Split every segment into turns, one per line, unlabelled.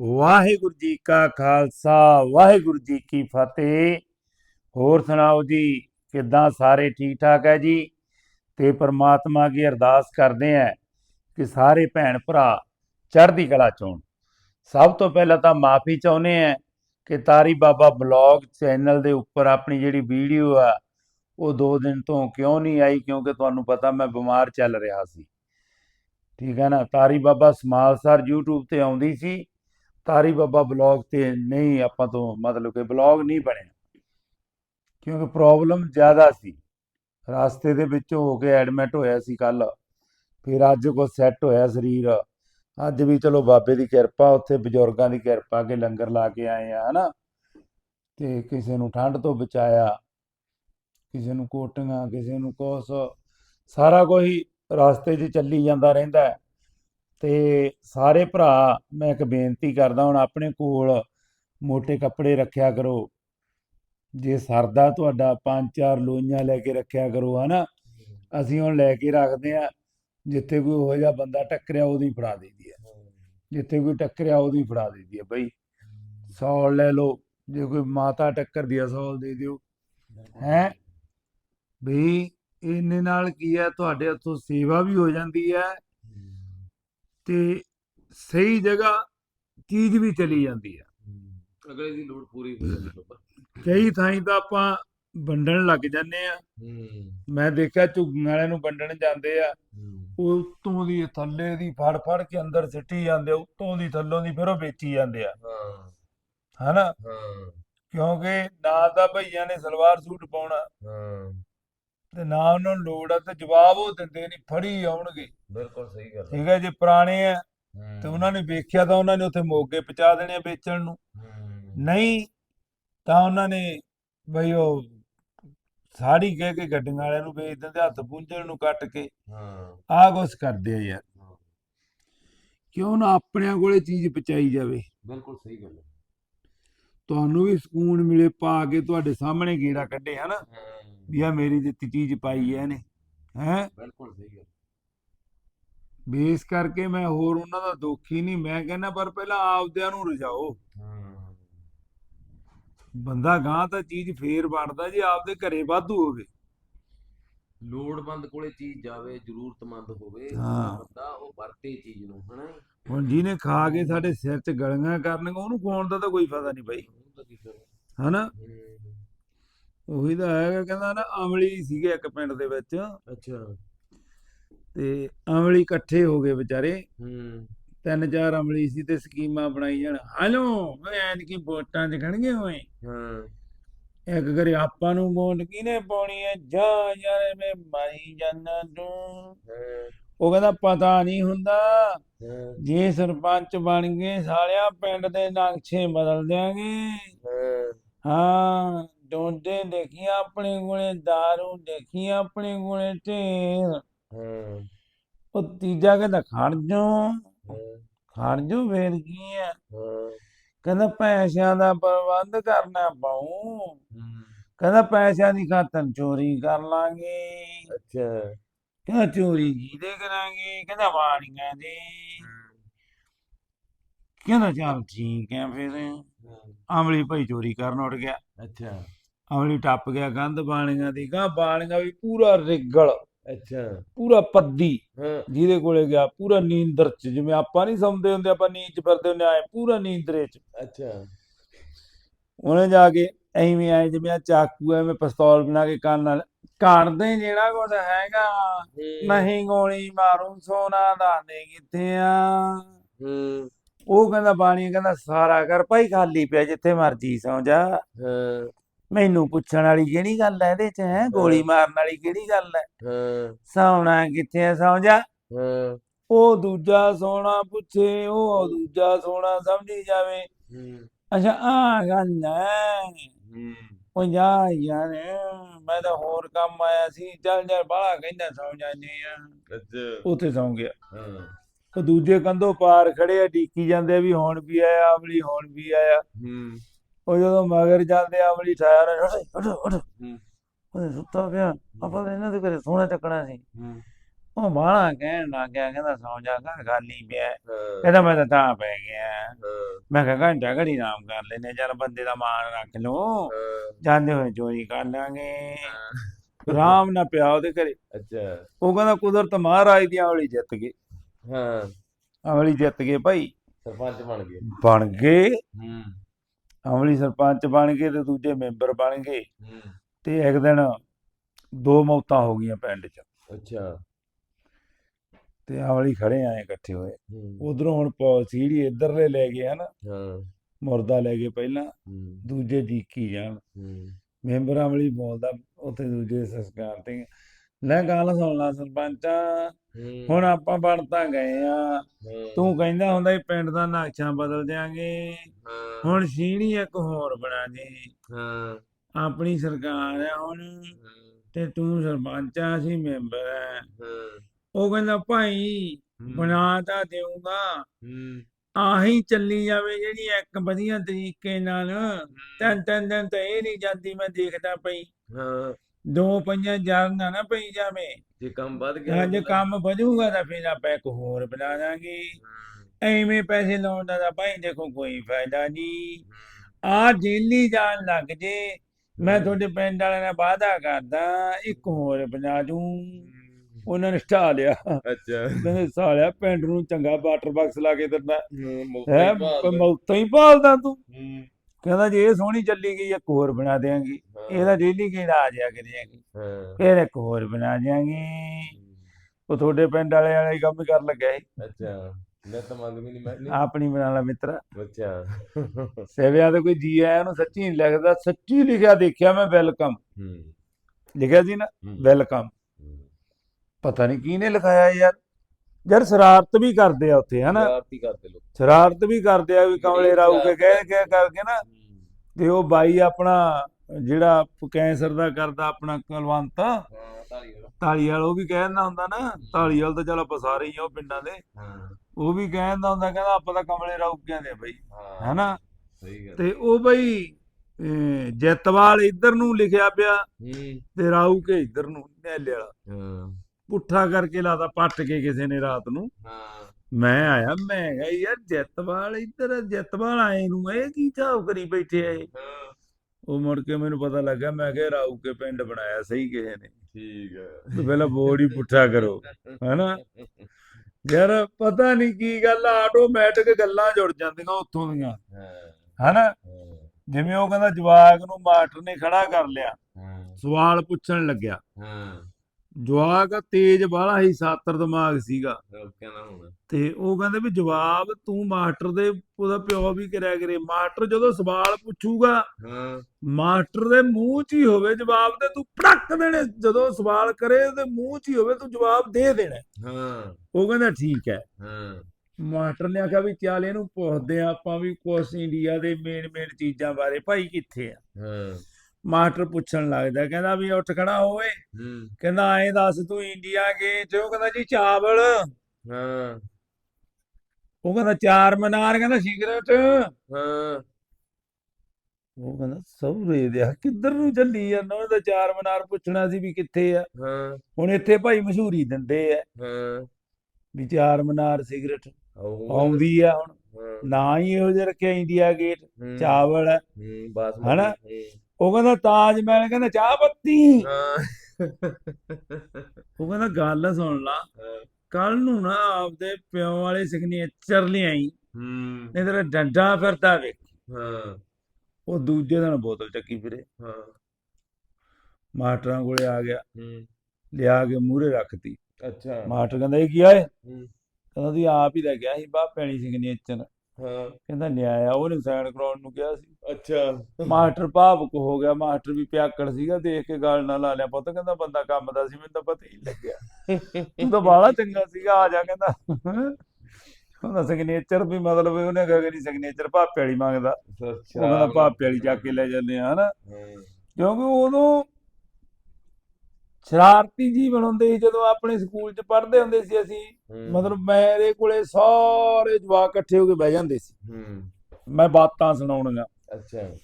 ਵਾਹਿਗੁਰੂ ਜੀ ਕਾ ਖਾਲਸਾ, ਵਾਹਿਗੁਰੂ ਜੀ ਕੀ ਫਤਿਹ। ਹੋਰ ਸੁਣਾਓ ਜੀ, ਕਿਦਾਂ ਸਾਰੇ ਠੀਕ ਠਾਕ ਹੈ ਜੀ? ਤੇ ਪ੍ਰਮਾਤਮਾ ਕੀ ਅਰਦਾਸ ਕਰਦੇ ਆ ਕਿ ਸਾਰੇ ਭੈਣ ਭਰਾ ਚੜ੍ਹਦੀ ਕਲਾ ਚ ਹੋਣ। ਸਭ ਤੋਂ ਪਹਿਲਾਂ ਤਾਂ ਮਾਫੀ ਚਾਹੁੰਦੇ ਆ ਕਿ ਤਾਰੀ ਬਾਬਾ ਬਲੌਗ ਚੈਨਲ ਦੇ ਉੱਪਰ ਆਪਣੀ ਜਿਹੜੀ ਵੀਡੀਓ ਆ, ਉਹ ਦੋ ਦਿਨ ਤੋਂ ਕਿਉਂ ਨਹੀਂ ਆਈ? ਕਿਉਂਕਿ ਤੁਹਾਨੂੰ ਪਤਾ ਮੈਂ ਬਿਮਾਰ ਚੱਲ ਰਿਹਾ ਸੀ। ਠੀਕ ਹੈ ਨਾ? ਤਾਰੀ ਬਾਬਾ ਸਮਾਲਸਰ YouTube ਤੇ ਆਉਂਦੀ ਸੀ। ਤਾਰੀ ਬਾਬਾ ਬਲੌਗ ਤੇ ਨਹੀਂ ਆਪਾਂ ਤੋਂ ਮਤਲਬ ਕਿ ਬਲੌਗ ਨਹੀਂ ਬਣਿਆ ਕਿਉਂਕਿ ਪ੍ਰੋਬਲਮ ਜ਼ਿਆਦਾ ਸੀ। ਰਾਸਤੇ ਦੇ ਵਿੱਚੋਂ ਹੋ ਕੇ ਐਡਮਿਟ ਹੋਇਆ ਸੀ ਕੱਲ। ਫਿਰ ਅੱਜ ਕੋ ਸੈੱਟ ਹੋਇਆ ਸਰੀਰ। ਅੱਜ ਵੀ ਚਲੋ ਬਾਬੇ ਦੀ ਕਿਰਪਾ, ਉੱਥੇ ਬਜ਼ੁਰਗਾਂ ਦੀ ਕਿਰਪਾ ਕੇ ਲੰਗਰ ਲਾ ਕੇ ਆਏ ਆ, ਹਨਾ? ਤੇ ਕਿਸੇ ਨੂੰ ਠੰਡ ਤੋਂ ਬਚਾਇਆ, ਕਿਸੇ ਨੂੰ ਕੋਟੀਆਂ, ਕਿਸੇ ਨੂੰ ਕੁਛ। ਸਾਰਾ ਕੋਈ ਰਸਤੇ 'ਚ ਚੱਲੀ ਜਾਂਦਾ ਰਹਿੰਦਾ ਤੇ ਸਾਰੇ ਭਰਾ, ਮੈਂ ਇੱਕ ਬੇਨਤੀ ਕਰਦਾ ਹੁਣ ਆਪਣੇ ਕੋਲ ਮੋٹے ਕੱਪੜੇ ਰੱਖਿਆ ਕਰੋ। ਜੇ ਸਰਦਾ ਤੁਹਾਡਾ ਪੰਜ ਚਾਰ ਲੋਈਆਂ ਲੈ ਕੇ ਰੱਖਿਆ ਕਰੋ, ਹਨਾ? ਅਸੀਂ ਹੁਣ ਲੈ ਕੇ ਰੱਖਦੇ ਆ ਜਿੱਥੇ ਕੋਈ ਹੋ ਜਾ ਬੰਦਾ ਟੱਕਰਿਆ, ਉਹਦੀ ਫੜਾ ਦੇਈਦੀ ਹੈ। ਜਿੱਥੇ ਕੋਈ ਟੱਕਰਿਆ, ਉਹਦੀ ਫੜਾ ਦੇਈਦੀ ਹੈ ਬਈ। ਸੌਲ ਲੈ ਲਓ। ਜੇ ਕੋਈ ਮਾਤਾ ਟੱਕਰਦੀ ਆ, ਸੌਲ ਦੇ ਦਿਓ। ਹੈ? ਬਈ ਇਹਨੇ ਨਾਲ ਕੀ ਹੈ? ਤੁਹਾਡੇ ਹੱਥੋਂ ਸੇਵਾ ਵੀ ਹੋ ਜਾਂਦੀ ਹੈ। ਤੇ ਸਹੀ ਜਗ੍ਹਾ ਚੀਜ਼ ਵੀ ਚਲੀ ਜਾਂਦੀ ਹੈ।
ਅਗਲੇ ਦੀ ਲੋੜ ਪੂਰੀ ਹੋ ਜਾਂਦੀ ਬਾਬਾ
ਕਈ ਥਾਈਂ ਤਾਂ ਆਪਾਂ ਵੰਡਣ ਲੱਗ ਜਾਂਦੇ ਆ ਮੈਂ ਦੇਖਿਆ ਝੁੱਗੀਆਂ ਵਾਲਿਆਂ ਨੂੰ ਵੰਡਣ ਜਾਂਦੇ ਆ। ਉੱਤੋਂ ਦੀ ਥੱਲੇ ਦੀ ਫੜ ਫੜ ਕੇ ਅੰਦਰ ਸਿੱਟੀ ਜਾਂਦੇ ਆ, ਉੱਤੋਂ ਦੀ ਥੱਲੋਂ ਦੀ ਫਿਰ ਉਹ ਵੇਚੀ ਜਾਂਦੇ ਆ।
ਹਾਂ।
ਹਨਾ?
ਹਾਂ।
ਕਿਉਂਕਿ ਨਾ ਤਾਂ ਭਈਆਂ ਨੇ ਸਲਵਾਰ ਸੂਟ ਪਾਉਣਾ।
ਹਾਂ।
ਤੇ ਨਾ ਉਹਨਾਂ ਨੂੰ ਲੋੜ ਆ ਤੇ ਜਵਾਬ ਉਹ ਦਿੰਦੇ ਨਹੀਂ ਫੜੀ ਆਉਣਗੇ।
ਬਿਲਕੁਲ ਸਹੀ ਗੱਲ
ਠੀਕ ਹੈ ਜੇ ਪੁਰਾਣੇ ਆ ਤੇ ਉਹਨਾਂ ਨੇ ਵੇਖਿਆ ਤਾਂ ਉਹਨਾਂ ਨੇ ਉੱਥੇ ਮੋਗੇ ਪਹੁੰਚਾ ਦੇਣੇ ਵੇਚਣ ਨੂੰ। ਨਹੀਂ ਤਾਂ ਉਹਨਾਂ ਨੇ ਬਈ ਉਹ ਸਾੜੀ ਕਹਿ ਕੇ ਗੱਡੀਆਂ ਵਾਲਿਆਂ ਨੂੰ ਵੇਚ ਦਿੰਦੇ ਹੱਥ ਪੁੰਝਣ ਨੂੰ ਕੱਟ ਕੇ।
ਹਾਂ।
ਆਹ ਕੁਛ ਕਰਦੇ ਆ ਯਾਰ। ਕਿਉਂ ਨਾ ਆਪਣਿਆਂ ਕੋਲੇ ਚੀਜ਼ ਪਹੁੰਚਾਈ ਜਾਵੇ।
ਬਿਲਕੁਲ ਸਹੀ ਗੱਲ ਹੈ
ਤੁਹਾਨੂੰ ਵੀ ਸਕੂਨ ਮਿਲੇ ਪਾ ਕੇ ਤੁਹਾਡੇ ਸਾਹਮਣੇ ਗੇੜਾ ਕੱਢੇ ਹਨਾ? ਵੀ ਆ ਮੇਰੀ ਦਿੱਤੀ ਚੀਜ਼ ਪਾਈ ਹੈ ਇਹਨੇ ਹੈ?
ਬਿਲਕੁਲ ਸਹੀ ਗੱਲ।
ਬੇਸ ਕਰਕੇ ਮੈਂ ਹੋਰ ਉਹਨਾਂ ਦਾ ਦੋਖੀ ਨਹੀਂ ਮੈਂ ਕਹਿੰਦਾ ਪਰ ਪਹਿਲਾਂ ਆਪਦਿਆਂ ਨੂੰ ਰਜਾਓ। ਬੰਦਾ ਗਾਂ ਤਾਂ ਚੀਜ਼ ਫੇਰ ਵੜਦਾ ਜੇ ਆਪਦੇ ਘਰੇ ਵਾਧੂ ਹੋਵੇ।
ਲੋੜਵੰਦ ਕੋਲੇ ਚੀਜ਼ ਜਾਵੇ ਜ਼ਰੂਰਤਮੰਦ ਹੋਵੇ। ਬੰਦਾ ਉਹ ਵਰਤੇ ਚੀਜ਼ ਨੂੰ ਹਨਾ?
ਹੁਣ ਜਿਹਨੇ ਖਾ ਕੇ ਸਾਡੇ ਸਿਰ 'ਚ ਗਲੀਆਂ ਕਰਨੀਆਂ ਉਹਨੂੰ ਖਵਾਉਣ ਦਾ ਤਾਂ ਕੋਈ ਫਾਇਦਾ ਨਹੀਂ ਬਾਈ? ਹਨਾ? ਉਹੀ ਤਾਂ ਹੈਗਾ ਕਹਿੰਦਾ ਨਾ ਅਮਲੀ ਸੀਗੇ ਇੱਕ ਪਿੰਡ ਦੇ ਵਿੱਚ।
ਅੱਛਾ।
ਤੇ ਅਮਲੀ ਇਕੱਠੇ ਹੋ ਗਏ ਵਿਚਾਰੇ।
ਹੂੰ।
ਤਿੰਨ ਚਾਰ ਅਮਲੀ ਸੀ ਤੇ ਸਕੀਮਾਂ ਬਣਾਈ ਜਾਣ। ਹਲੋ ਓਏ ਐਨਕੀ ਵੋਟਾਂ 'ਚ ਖੜਗੇ ਹੋਏ
ਹਾਂ।
ਇੱਕ ਕਰੇ ਆਪਾਂ ਨੂੰ ਵੋਟ ਕਿਹਨੇ ਪਾਉਣੀ ਹੈ ਜਾ ਯਾਰ ਮੈਂ ਮਾਰੀ ਜਾਨਾ ਤੂੰ। ਉਹ ਕਹਿੰਦਾ ਪਤਾ ਨਹੀਂ ਹੁੰਦਾ। ਜੇ ਸਰਪੰਚ ਬਣ ਗਏ ਸਾਲਿਆ ਪਿੰਡ ਦੇ ਨਕਸ਼ੇ ਬਦਲ ਦਿਆਂਗੇ।
ਹਾਂ,
ਹਾਂ ਡੋਡੇ ਦੇਖੀਆਂ ਆਪਣੇ ਕੋਲੇ दारू ਦੇਖੀਆਂ ਆਪਣੇ ਕੋਲੇ ਢੇਰ
ਹਾਂ,
ਉਹ ਤੀਜਾ ਕਹਿੰਦਾ ਖੜ ਜੋ। ਖੜ ਜੋ ਫੇਰ ਕੀ ਹਾਂ, ਕਹਿੰਦਾ ਪੈਸਿਆਂ ਦਾ ਪ੍ਰਬੰਧ ਕਰਨਾ ਪਊ। ਕਹਿੰਦਾ ਪੈਸਿਆਂ ਦੀ ਖਾਤਰ ਚੋਰੀ ਕਰ ਲਾਂਗੇ।
ਅੱਛਾ।
ਕਹਿੰਦਾ ਚੋਰੀ ਕਿਹਦੇ ਕਰਾਂਗੇ? ਕਹਿੰਦਾ ਵਾਲੀਆਂ ਦੇ। ਕਹਿੰਦਾ ਚੱਲ ਠੀਕ ਹੈ। ਫਿਰ ਅਮਲੀ ਭਾਈ ਚੋਰੀ ਕਰਨ ਉੱਡ ਗਿਆ।
ਅੱਛਾ।
ਅਮਲੀ ਟੱਪ ਗਿਆ ਕੰਧ ਬਾਣੀਆਂ ਦੀ ਗਾਂ ਬਾਣੀਆਂ ਵੀ ਪੂਰਾ ਰਿਗਲ।
ਅੱਛਾ।
ਪੂਰਾ ਪੱਦੀ।
ਹਾਂ।
ਜਿਹਦੇ ਕੋਲੇ ਗਿਆ ਪੂਰਾ ਨੀਂਦਰ ਚ ਜਿਵੇਂ ਆਪਾਂ ਨਹੀਂ ਸੌਂਦੇ ਹੁੰਦੇ ਆਪਾਂ ਨੀਂਦ ਚ ਫਿਰਦੇ ਹੁੰਦੇ ਆਏ ਪੂਰਾ ਨੀਂਦਰੇ ਚ।
ਅੱਛਾ।
ਉਹਨੇ ਜਾ ਕੇ ਐਵੇਂ ਆਏ ਜਿਵੇਂ ਆ ਚਾਕੂ ਐਵੇਂ ਪਿਸਤੌਲ ਬਣਾ ਕੇ ਕੰਨ ਨਾਲ ਕਾੜਦੇ ਜਿਹੜਾ ਕੁਝ ਹੈਗਾ। ਨਹੀਂ ਗੋਲੀ ਮਾਰੂ ਸੋਨਾ ਦਾਨੇ ਕਿੱਥੇ ਆ?
ਹੂੰ।
ਉਹ ਕਹਿੰਦਾ ਬਾਣੀ ਕਹਿੰਦਾ ਸਾਰਾ ਕਰ ਭਾਈ ਖਾਲੀ ਪਿਆ ਜਿੱਥੇ ਮਰਜ਼ੀ ਸੌ ਜਾ।
ਹਾਂ।
ਮੈਨੂੰ ਪੁੱਛਣ ਵਾਲੀ ਕਿਹੜੀ ਗੱਲ ਹੈ ਇਹਦੇ ਚ ਹੈ? ਗੋਲੀ ਮਾਰਨ ਵਾਲੀ ਕਿਹੜੀ ਗੱਲ ਹੈ
ਹਾਂ।
ਸੌਣਾ ਕਿੱਥੇ ਆ ਸੌ ਜਾ।
ਹਾਂ।
ਉਹ ਦੂਜਾ ਸੋਨਾ ਪੁੱਛੇ ਉਹ ਦੂਜਾ ਸੋਨਾ ਸਮਝੀ ਜਾਵੇ।
ਹੂੰ।
ਅੱਛਾ ਆ ਗੱਲ ਹੈ
ਹੂੰ।
ਉਹ ਜਾ ਯਾਰ ਮੈਂ ਤਾਂ ਹੋਰ ਕੰਮ ਆਇਆ ਸੀ। ਚੱਲ ਯਾਰ ਬਾਹਲਾ ਕਹਿੰਦਾ ਸੌ ਜਾਂਦੇ ਆ। ਉੱਥੇ ਸੌਂ ਗਿਆ।
ਹਾਂ।
ਉਹ ਦੂਜੇ ਕੰਧੋਂ ਪਾਰ ਖੜੇ ਆ ਡੀਕੀ ਜਾਂਦੇ ਆ ਵੀ ਹੁਣ ਵੀ ਆਇਆ ਅਮਲੀ ਹੁਣ ਵੀ ਆਇਆ।
ਹੂੰ।
ਉਹ ਜਦੋਂ ਮਗਰ ਜਾਂਦੇ ਆ ਅਮਲੀ ਠਾਇਆ ਨਾ ਉੱਠ ਉੱਠ
ਹੂੰ।
ਉਹ ਸੁੱਤਾ ਪਿਆ। ਆਪਾਂ ਤਾਂ ਇਹਨਾਂ ਦੇ ਘਰੇ ਸੋਨਾ ਚੱਕਣਾ ਸੀ।
ਹੂੰ।
ਉਹ ਬਾਹਲਾ ਕਹਿਣ ਲੱਗ ਗਿਆ ਕਹਿੰਦਾ ਸੌਂ ਜਾ ਘਰ ਖਾਲੀ ਪਿਆ। ਕਹਿੰਦਾ ਮੈਂ ਤਾਂ ਤਾਂ ਪੈ ਗਿਆ। ਮੈਂ ਕਿਹਾ ਘੰਟਾ ਘੜੀ ਆਰਾਮ ਕਰ ਲੈਨੇ ਚੱਲ ਬੰਦੇ ਦਾ ਮਾਣ ਰੱਖ ਲਓ। ਜਾਂਦੇ ਹੋਏ ਚੋਰੀ ਕਰ ਲਾਂਗੇ। ਆਰਾਮ ਨਾਲ ਪਿਆ ਉਹਦੇ ਘਰੇ।
ਅੱਛਾ।
ਉਹ ਕਹਿੰਦਾ ਕੁਦਰਤ ਮਹਾਰਾਜ ਦੀ ਅਮਲੀ ਜਿੱਤ ਗਏ
ਹਾਂ।
ਅਮਲੀ ਜਿੱਤ ਗਏ ਭਾਈ।
ਸਰਪੰਚ ਬਣ ਗਏ।
ਬਣ ਗਏ।
ਹੂੰ।
ਅਮਲੀ ਸਰਪੰਚ ਬਣ ਗਏ ਤੇ ਦੂਜੇ ਮੈਂਬਰ ਬਣ ਗਏ। ਤੇ ਇੱਕ ਦਿਨ ਦੋ ਮੌਤਾਂ ਹੋ ਗਈਆਂ ਪਿੰਡ 'ਚ।
ਅੱਛਾ।
ਤੇ ਅਮਲੀ ਖੜੇ ਆਏ ਇਕੱਠੇ ਹੋਏ। ਉਧਰੋਂ ਹੁਣ ਸੀੜੀ ਇੱਧਰਲੇ ਲੈ ਗਏ ਹਨ।
ਹਾਂ।
ਮੁਰਦਾ ਲੈ ਗਏ ਪਹਿਲਾਂ। ਦੂਜੇ ਜੀਕੀ ਜਾਣ। ਮੈਂਬਰ ਅਮਲੀ ਬੋਲਦਾ ਉੱਥੇ ਦੂਜੇ ਸੰਸਕਾਰ ਤੇ ਲੈ ਗੱਲ ਸੁਣ ਲਾ ਸਰਪੰਚਾ ਹੁਣ ਆਪਾਂ ਬਣ ਤਾਂ ਗਏ ਆ। ਤੂੰ ਕਹਿੰਦਾ ਹੁੰਦਾ ਸੀ ਪਿੰਡ ਦਾ ਨਕਸ਼ਾ ਬਦਲ ਦਿਆਂਗੇ। ਹੁਣ ਸੀੜੀ ਇੱਕ ਹੋਰ ਬਣਾ ਦੇ।
ਹਾਂ।
ਆਪਣੀ ਸਰਕਾਰ ਆ ਹੁਣ। ਤੇ ਤੂੰ ਸਰਪੰਚ ਆ ਅਸੀਂ ਮੈਂਬਰ ਆ।
ਹਾਂ।
ਉਹ ਕਹਿੰਦਾ ਭਾਈ ਬਣਾ ਤਾਂ ਦੇਊਗਾ। ਆਹੀ ਚੱਲੀ ਜਾਵੇ ਜਿਹੜੀ ਇੱਕ ਵਧੀਆ ਤਰੀਕੇ ਨਾਲ ਤਿੰਨ ਤਿੰਨ ਦਿਨ ਤਾਂ ਇਹ ਨਹੀਂ ਜਾਂਦੀ ਮੈਂ ਦੇਖਦਾ ਪਈ।
ਹਾਂ।
ਦੋ ਪਈਆਂ ਜਰ ਨਾ ਨਾ ਪਈ ਜਾਵੇ।
ਜੇ ਕੰਮ ਵੱਧ ਗਿਆ
ਹਾਂ ਜੇ ਕੰਮ ਵਧੂਗਾ ਤਾਂ ਫਿਰ ਆਪਾਂ ਇੱਕ ਹੋਰ ਬਣਾ ਦਾਂਗੇ। ਐਵੇਂ ਪੈਸੇ ਲਾਉਣ ਦਾ ਤਾਂ ਭਾਈ ਦੇਖੋ ਕੋਈ ਫਾਇਦਾ ਨਹੀਂ। ਆ ਜੇਲੀ ਜਾਣ ਲੱਗ ਜੇ ਮੈਂ ਤੁਹਾਡੇ ਪਿੰਡ ਵਾਲਿਆਂ ਨਾਲ ਵਾਅਦਾ ਕਰਦਾ ਇੱਕ ਹੋਰ ਬਣਾ ਦੂੰ। ਉਹਨਾਂ ਨੇ ਢਾ ਲਿਆ।
ਅੱਛਾ।
ਕਹਿੰਦੇ ਸਾਲਿਆ ਪਿੰਡ ਨੂੰ ਚੰਗਾ ਵਾਟਰ ਬਾਕਸ ਲਾ ਕੇ ਦਿੰਦਾ। ਹੈ। ਮੌਤਾਂ ਹੀ ਭਾਲਦਾ। ਤੂੰ। ਕਹਿੰਦਾ ਜੇ ਇਹ ਸੋਹਣੀ ਚੱਲੀ ਗਈ ਇੱਕ ਹੋਰ ਬਣਾ ਦੇਾਂਗੀ ਇਹਦਾ ਡੇਲੀ ਕਿਹੜਾ ਆ ਜਾਇਆ ਕਰੀਏਗੀ
ਹਾਂ,
ਫਿਰ ਇੱਕ ਹੋਰ ਬਣਾ ਦਿਆਂਗੇ। ਉਹ ਤੁਹਾਡੇ ਪਿੰਡ ਵਾਲੇ ਵਾਲੇ ਕੰਮ ਹੀ ਕਰਨ ਲੱਗਾ ਸੀ।
ਅੱਛਾ ਮੈਂ ਤਾਂ ਮੰਗ ਵੀ ਨਹੀਂ ਮੈਂ ਨਹੀਂ
ਆਪਣੀ ਬਣਾ ਲਾ ਮਿੱਤਰਾ।
ਅੱਛਾ।
ਸੇਵਿਆਂ ਦਾ ਕੋਈ ਜੀ ਆਇਆ ਉਹਨੂੰ ਸੱਚੀ ਨਹੀਂ ਲਿਖਦਾ ਸੱਚੀ ਲਿਖਿਆ ਦੇਖਿਆ ਮੈਂ ਵੈਲਕਮ।
ਹੂੰ।
ਲਿਖਿਆ ਸੀ ਨਾ ਵੈਲਕਮ। ਪਤਾ ਨਹੀਂ ਕਿਹਨੇ ਲਿਖਾਇਆ ਯਾਰ। ਯਾਰ ਸ਼ਰਾਰਤ ਵੀ ਕਰਦੇ ਆ ਉੱਥੇ ਹਨਾ?
ਆਰਤੀ ਕਰਦੇ ਲੋਕ।
ਸ਼ਰਾਰਤ ਵੀ ਕਰਦੇ ਆ ਵੀ ਕਮਲੇ ਰਾਊ ਕੇ ਕਹਿ ਕਹਿ ਕਰਕੇ ਨਾ। ਤੇ ਉਹ ਬਾਈ ਆਪਣਾ ਜਿਹੜਾ ਕੈਂਸਰ ਦਾ ਕਰਦਾ ਆਪਣਾ ਕੁਲਵੰਤ
ਹਾਂ ਤਾਲੀ ਵਾਲਾ
ਢਾਲੀਵਾਲ ਉਹ ਵੀ ਕਹਿੰਦਾ ਹੁੰਦਾ ਨਾ ਢਾਲੀਵਾਲ ਤਾਂ ਚੱਲ ਆਪਾਂ ਸਾਰੇ ਹੀ ਆ ਉਹ ਪਿੰਡਾਂ ਦੇ। ਉਹ ਵੀ ਕਹਿੰਦਾ ਹੁੰਦਾ ਕਹਿੰਦਾ ਆਪਾਂ ਤਾਂ ਕਮਲੇ ਰਾਊਕਿਆਂ ਦੇ ਬਈ ਹਨਾ? ਤੇ ਉਹ ਬਈ ਜੈਤਵਾਲ ਇੱਧਰ ਨੂੰ ਲਿਖਿਆ ਪਿਆ ਤੇ ਰਾਊਕੇ ਇੱਧਰ ਨੂੰ ਨੈਲੇ ਵਾਲਾ।
ਹਾਂ।
ਪੁੱਠਾ ਕਰਕੇ ਲਾਤਾ ਪੱਟ ਕੇ ਕਿਸੇ ਨੇ ਰਾਤ ਨੂੰ।
ਹਾਂ।
ਮੈਂ ਆਇਆ ਮੈਂ ਕਿਹਾ ਯਾਰ ਜੈਤਵਾਲ ਇੱਧਰ ਜੈਤਵਾਲ ਆਏ ਨੂੰ ਇਹ ਕੀ ਹਿਸਾਬ ਕਰੀ ਬੈਠੇ ਆ ਇਹ? ਉਹ ਮੁੜ ਕੇ ਮੈਨੂੰ ਪਤਾ ਲੱਗਾ ਮੈਂ ਕਿਹਾ ਰਾਊਕੇ ਪਿੰਡ ਬਣਾਇਆ ਸਹੀ ਕਿਸੇ ਨੇ।
ਠੀਕ ਹੈ
ਪਹਿਲਾਂ ਬੋਰਡ ਹੀ ਪੁੱਠਾ ਕਰੋ ਹਨਾ? ਯਾਰ ਪਤਾ ਨਹੀਂ ਕੀ ਗੱਲ ਆਟੋਮੈਟਿਕ ਗੱਲਾਂ ਜੁੜ ਜਾਂਦੀਆਂ ਉੱਥੋਂ ਦੀਆਂ। ਹਨਾ? ਜਿਵੇਂ ਉਹ ਕਹਿੰਦਾ ਜਵਾਕ ਨੂੰ ਮਾਸਟਰ ਨੇ ਖੜਾ ਕਰ ਲਿਆ ਸਵਾਲ ਪੁੱਛਣ ਲੱਗਿਆ।
ਹਾਂ।
ਜਵਾਕ ਤੇਜ ਬਾਹਲਾ ਹੀ ਸਾਤਰ ਦਿਮਾਗ ਸੀਗਾ।
ਹੁਣ।
ਤੇ ਉਹ ਕਹਿੰਦੇ ਵੀ ਜਵਾਬ ਤੂੰ ਮਾਸਟਰ ਦੇ ਉਹਦਾ ਪਿਓ ਵੀ ਕਰਿਆ ਕਰੇ। ਮਾਸਟਰ ਜਦੋਂ ਸਵਾਲ ਪੁੱਛੂਗਾ
ਹਾਂ।
ਮਾਸਟਰ ਦੇ ਮੂੰਹ 'ਚ ਹੀ ਹੋਵੇ ਜਵਾਬ ਤੇ ਤੂੰ ਪੜਕ ਦੇਣੇ। ਜਦੋਂ ਸਵਾਲ ਕਰੇ ਤੇ ਮੂੰਹ 'ਚ ਹੀ ਹੋਵੇ ਤੂੰ ਜਵਾਬ ਦੇ ਦੇਣਾ।
ਹਾਂ।
ਉਹ ਕਹਿੰਦਾ ਠੀਕ ਹੈ।
ਹਾਂ।
ਮਾਸਟਰ ਨੇ ਆਖਿਆ ਵੀ ਚੱਲ ਇਹਨੂੰ ਪੁੱਛਦੇ ਆਪਾਂ ਵੀ ਕੁਛ ਇੰਡੀਆ ਦੇ ਮੇਨ ਮੇਨ ਚੀਜ਼ਾਂ ਬਾਰੇ। ਭਾਈ ਕਿੱਥੇ ਆ?
ਹਾਂ।
ਮਾਸਟਰ ਪੁੱਛਣ ਲੱਗਦਾ ਕਹਿੰਦਾ ਵੀ ਉੱਠ ਖੜਾ ਹੋਵੇ
ਹੂੰ।
ਕਹਿੰਦਾ ਐਂ ਦੱਸ ਤੂੰ ਇੰਡੀਆ ਗਏ ਤੇ ਉਹ ਕਹਿੰਦਾ ਜੀ ਚਾਵਲ।
ਹਾਂ।
ਉਹ ਕਹਿੰਦਾ ਚਾਰ ਮਨਾਰ ਕਹਿੰਦਾ ਸਿਗਰਟ।
ਹਾਂ।
ਉਹ ਕਹਿੰਦਾ ਸੌਰੇ ਦੇ ਕਿੱਧਰ ਨੂੰ ਚੱਲੀ ਜਾਂਦਾ? ਉਹਦਾ ਚਾਰ ਮਨਾਰ ਪੁੱਛਣਾ ਸੀ ਵੀ ਕਿੱਥੇ ਆ।
ਹਾਂ।
ਹੁਣ ਇੱਥੇ ਭਾਈ ਮਸ਼ਹੂਰੀ ਦਿੰਦੇ ਆ।
ਹਾਂ।
ਵੀ ਚਾਰ ਮਨਾਰ ਸਿਗਰਟ
ਆਉ
ਆਉਂਦੀ ਆ ਹੁਣ। ਨਾ ਹੀ ਇਹੋ ਜਿਹਾ ਰੱਖਿਆ ਇੰਡੀਆ ਗੇਟ। ਚਾਵਲ ਹੈ ਹਨਾ? ਉਹ ਕਹਿੰਦਾ ਤਾਜ ਮਹਿਲ ਕਹਿੰਦਾ ਚਾਹ ਪੱਤੀ। ਉਹ ਕਹਿੰਦਾ ਗੱਲ ਸੁਣ ਲਾ। ਕੱਲ ਨੂੰ ਨਾ ਆਪਦੇ ਪਿਓ ਵਾਲੇ ਸਿਗਨੇਚਰ ਲਿਆਈ।
ਹੂੰ।
ਨਹੀਂ ਤੇਰਾ ਡੰਡਾ ਫਿਰਦਾ ਵੇਖ।
ਹਾਂ।
ਉਹ ਦੂਜੇ ਦਿਨ ਬੋਤਲ ਚੱਕੀ ਫਿਰੇ।
ਹਾਂ।
ਮਾਸਟਰਾਂ ਕੋਲੇ ਆ ਗਿਆ।
ਹੂੰ।
ਲਿਆ ਕੇ ਮੂਹਰੇ ਰੱਖਤੀ।
ਅੱਛਾ।
ਮਾਸਟਰ ਕਹਿੰਦਾ ਇਹ ਕੀ ਆ ਇਹ?
ਹੂੰ,
ਕਹਿੰਦਾ ਤੂੰ ਆਪ ਹੀ ਲੈ ਗਿਆ ਸੀ ਬਾਪ ਪੈਣੀ ਸਿਗਨੇਚਰ
ਹਾਂ।
ਕਹਿੰਦਾ ਨਿਆਇਆ ਉਹਨੇ ਸਾਈਨ ਕਰਾਉਣ ਨੂੰ ਕਿਹਾ ਸੀ।
ਅੱਛਾ।
ਮਾਸਟਰ ਭਾਵੁਕ ਹੋ ਗਿਆ ਮਾਸਟਰ ਵੀ ਪਿਆਕੜ ਸੀਗਾ ਦੇਖ ਕੇ ਗੱਲ ਨਾਲ ਲਾ ਲਿਆ ਪੁੱਤ ਕਹਿੰਦਾ ਬੰਦਾ ਕੰਮ ਦਾ ਸੀ ਮੈਨੂੰ ਤਾਂ ਪਤਾ ਹੀ ਲੱਗਿਆ। ਤੂੰ ਤਾਂ ਬਾਹਲਾ ਚੰਗਾ ਸੀਗਾ ਆ ਜਾ ਕਹਿੰਦਾ। ਉਹਦਾ ਸਿਗਨੇਚਰ ਵੀ ਮਤਲਬ ਉਹਨੇ ਕਿਹਾ ਕਿ ਨਹੀਂ ਸਿਗਨੇਚਰ ਭਾਪੇ ਵਾਲੀ ਮੰਗਦਾ। ਉਹ ਕਹਿੰਦਾ ਭਾਪੇ ਵਾਲੀ ਚੱਕ ਕੇ ਲੈ ਜਾਂਦੇ ਆ ਹਨਾ। ਕਿਉਂਕਿ ਉਦੋਂ ਸ਼ਰਾਰਤੀ ਜੀਵਨ ਹੁੰਦੇ ਸੀ ਜਦੋਂ ਆਪਣੇ ਸਕੂਲ 'ਚ ਪੜ੍ਹਦੇ ਹੁੰਦੇ ਸੀ ਅਸੀਂ ਮਤਲਬ ਮੇਰੇ ਕੋਲੇ ਸਾਰੇ ਜਵਾਕ ਇਕੱਠੇ ਹੋ ਕੇ ਬਹਿ ਜਾਂਦੇ ਸੀ। ਮੈਂ ਬਾਤਾਂ ਸੁਣਾਉਣੀਆਂ।
ਅੱਛਾ।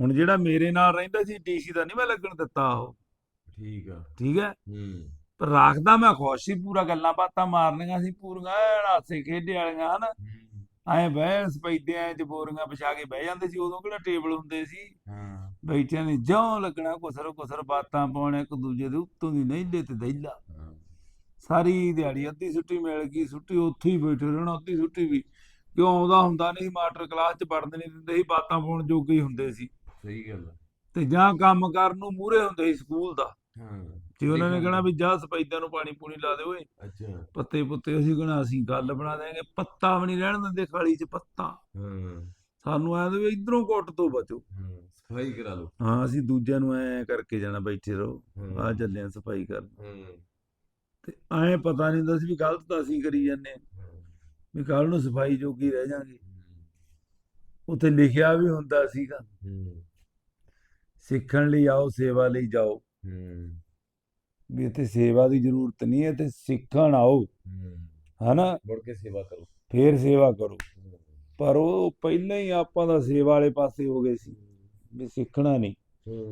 ਹੁਣ ਜਿਹੜਾ ਮੇਰੇ ਨਾਲ ਰਹਿੰਦਾ ਸੀ ਡੀਸੀ ਦਾ ਨਹੀਂ ਮੈਂ ਲੱਗਣ ਦਿੱਤਾ ਉਹ।
ਠੀਕ ਆ।
ਠੀਕ ਹੈ?
ਹੂੰ।
ਪਰ ਰੱਖਦਾ ਮੈਂ ਖੁਸ਼ ਸੀ ਪੂਰਾ ਗੱਲਾਂ ਬਾਤਾਂ ਮਾਰਨੀਆਂ ਸੀ ਪੂਰੀਆਂ ਐਨ ਹਾਸੇ ਖੇਡੇ ਵਾਲੀਆਂ ਹਨ? ਐ ਬਹਿ ਸਪੈਦੇ ਐ ਚ ਬੋਰੀਆਂ ਵਿਛਾ ਕੇ ਬਹਿ ਜਾਂਦੇ ਸੀ ਉਦੋਂ ਕਿਹੜਾ ਟੇਬਲ ਹੁੰਦੇ ਸੀ।
ਹਾਂ।
ਬੈਠਿਆਂ ਨੇ ਜਿਉਂ ਲੱਗਣਾ ਕੁਸਰ ਕੁਸਰ ਬਾਤਾਂ ਪਾਉਣੇ ਇੱਕ ਦੂਜੇ ਦੇ ਉੱਤੋਂ ਦੀ ਨਹੀਂ ਤੇ ਦਈਲਾ
ਹਾਂ।
ਸਾਰੀ ਦਿਹਾੜੀ ਅੱਧੀ ਛੁੱਟੀ ਮਿਲ ਗਈ ਛੁੱਟੀ ਉੱਥੇ ਹੀ ਬੈਠੇ ਰਹਿਣਾ ਅੱਧੀ ਛੁੱਟੀ ਵੀ। ਕਿਉਂ ਆਉਂਦਾ ਹੁੰਦਾ ਨਹੀਂ ਮਾਸਟਰ ਕਲਾਸ 'ਚ ਪੜ੍ਹਦੇ ਨਹੀਂ ਦਿੰਦੇ ਸੀ ਬਾਤਾਂ ਪਾਉਣ ਜੋਗੇ ਹੀ ਹੁੰਦੇ ਸੀ।
ਸਹੀ ਗੱਲ।
ਤੇ ਜਾਂ ਕੰਮ ਕਰਨ ਨੂੰ ਮੂਹਰੇ ਹੁੰਦੇ ਸੀ ਸਕੂਲ ਦਾ।
ਹਾਂ।
ਜੇ ਉਹਨਾਂ ਨੇ ਕਹਿਣਾ। ਵੀ ਜਾ ਸਪੈਦਾਂ ਨੂੰ ਪਾਣੀ ਪੂਣੀ ਲਾ ਦੇ ਓਏ।
ਅੱਛਾ।
ਪੱਤੇ ਪੁੱਤੇ ਅਸੀਂ ਕਹਿਣਾ ਅਸੀਂ ਗੱਲ ਬਣਾ ਦੇਾਂਗੇ ਪੱਤਾ ਵੀ ਨਹੀਂ ਰਹਿਣ ਦਿੰਦੇ ਖਾਲੀ 'ਚ ਪੱਤਾ।
ਹਾਂ।
ਸਾਨੂੰ ਐਂ ਵੀ ਇਧਰੋਂ ਕੁੱਟ ਤੋਂ ਬਚੋ।
ਹਾਂ ਸਫ਼ਾਈ ਕਰਾ ਲਓ।
ਹਾਂ ਅਸੀਂ ਦੂਜਿਆਂ ਨੂੰ ਐ ਕਰਕੇ ਜਾਣਾ ਬੈਠੇ ਰਹੋ। ਆ ਚੱਲੇ ਆ ਸਫ਼ਾਈ ਕਰਨ।
ਹਾਂ।
ਤੇ ਐ ਪਤਾ ਨਹੀਂ ਹੁੰਦਾ ਸੀ ਵੀ ਗਲਤ ਤਾਂ ਅਸੀਂ ਕਰੀ ਜਾਂਦੇ ਵੀ ਕੱਲ ਨੂੰ ਸਫ਼ਾਈ ਜੋਗੀ ਰਹਿ ਜਾਾਂਗੇ। ਉੱਥੇ ਲਿਖਿਆ ਵੀ ਹੁੰਦਾ ਸੀਗਾ।
ਹੂੰ।
ਸਿੱਖਣ ਲਈ ਆਓ ਸੇਵਾ ਲਈ ਜਾਓ।
ਹੂੰ।
ਵੀ ਇੱਥੇ ਸੇਵਾ ਦੀ ਜ਼ਰੂਰਤ ਨਹੀਂ ਹੈ ਤੇ ਸਿੱਖਣ ਆਓ ਹਨਾ?
ਮੁੜ ਕੇ ਸੇਵਾ ਕਰੋ।
ਫੇਰ ਸੇਵਾ ਕਰੋ। ਪਰ ਉਹ ਪਹਿਲਾਂ ਹੀ ਆਪਾਂ ਦਾ ਸੇਵਾ ਵਾਲੇ ਪਾਸੇ ਹੋ ਗਏ ਸੀ ਵੀ ਸਿੱਖਣਾ ਨਹੀਂ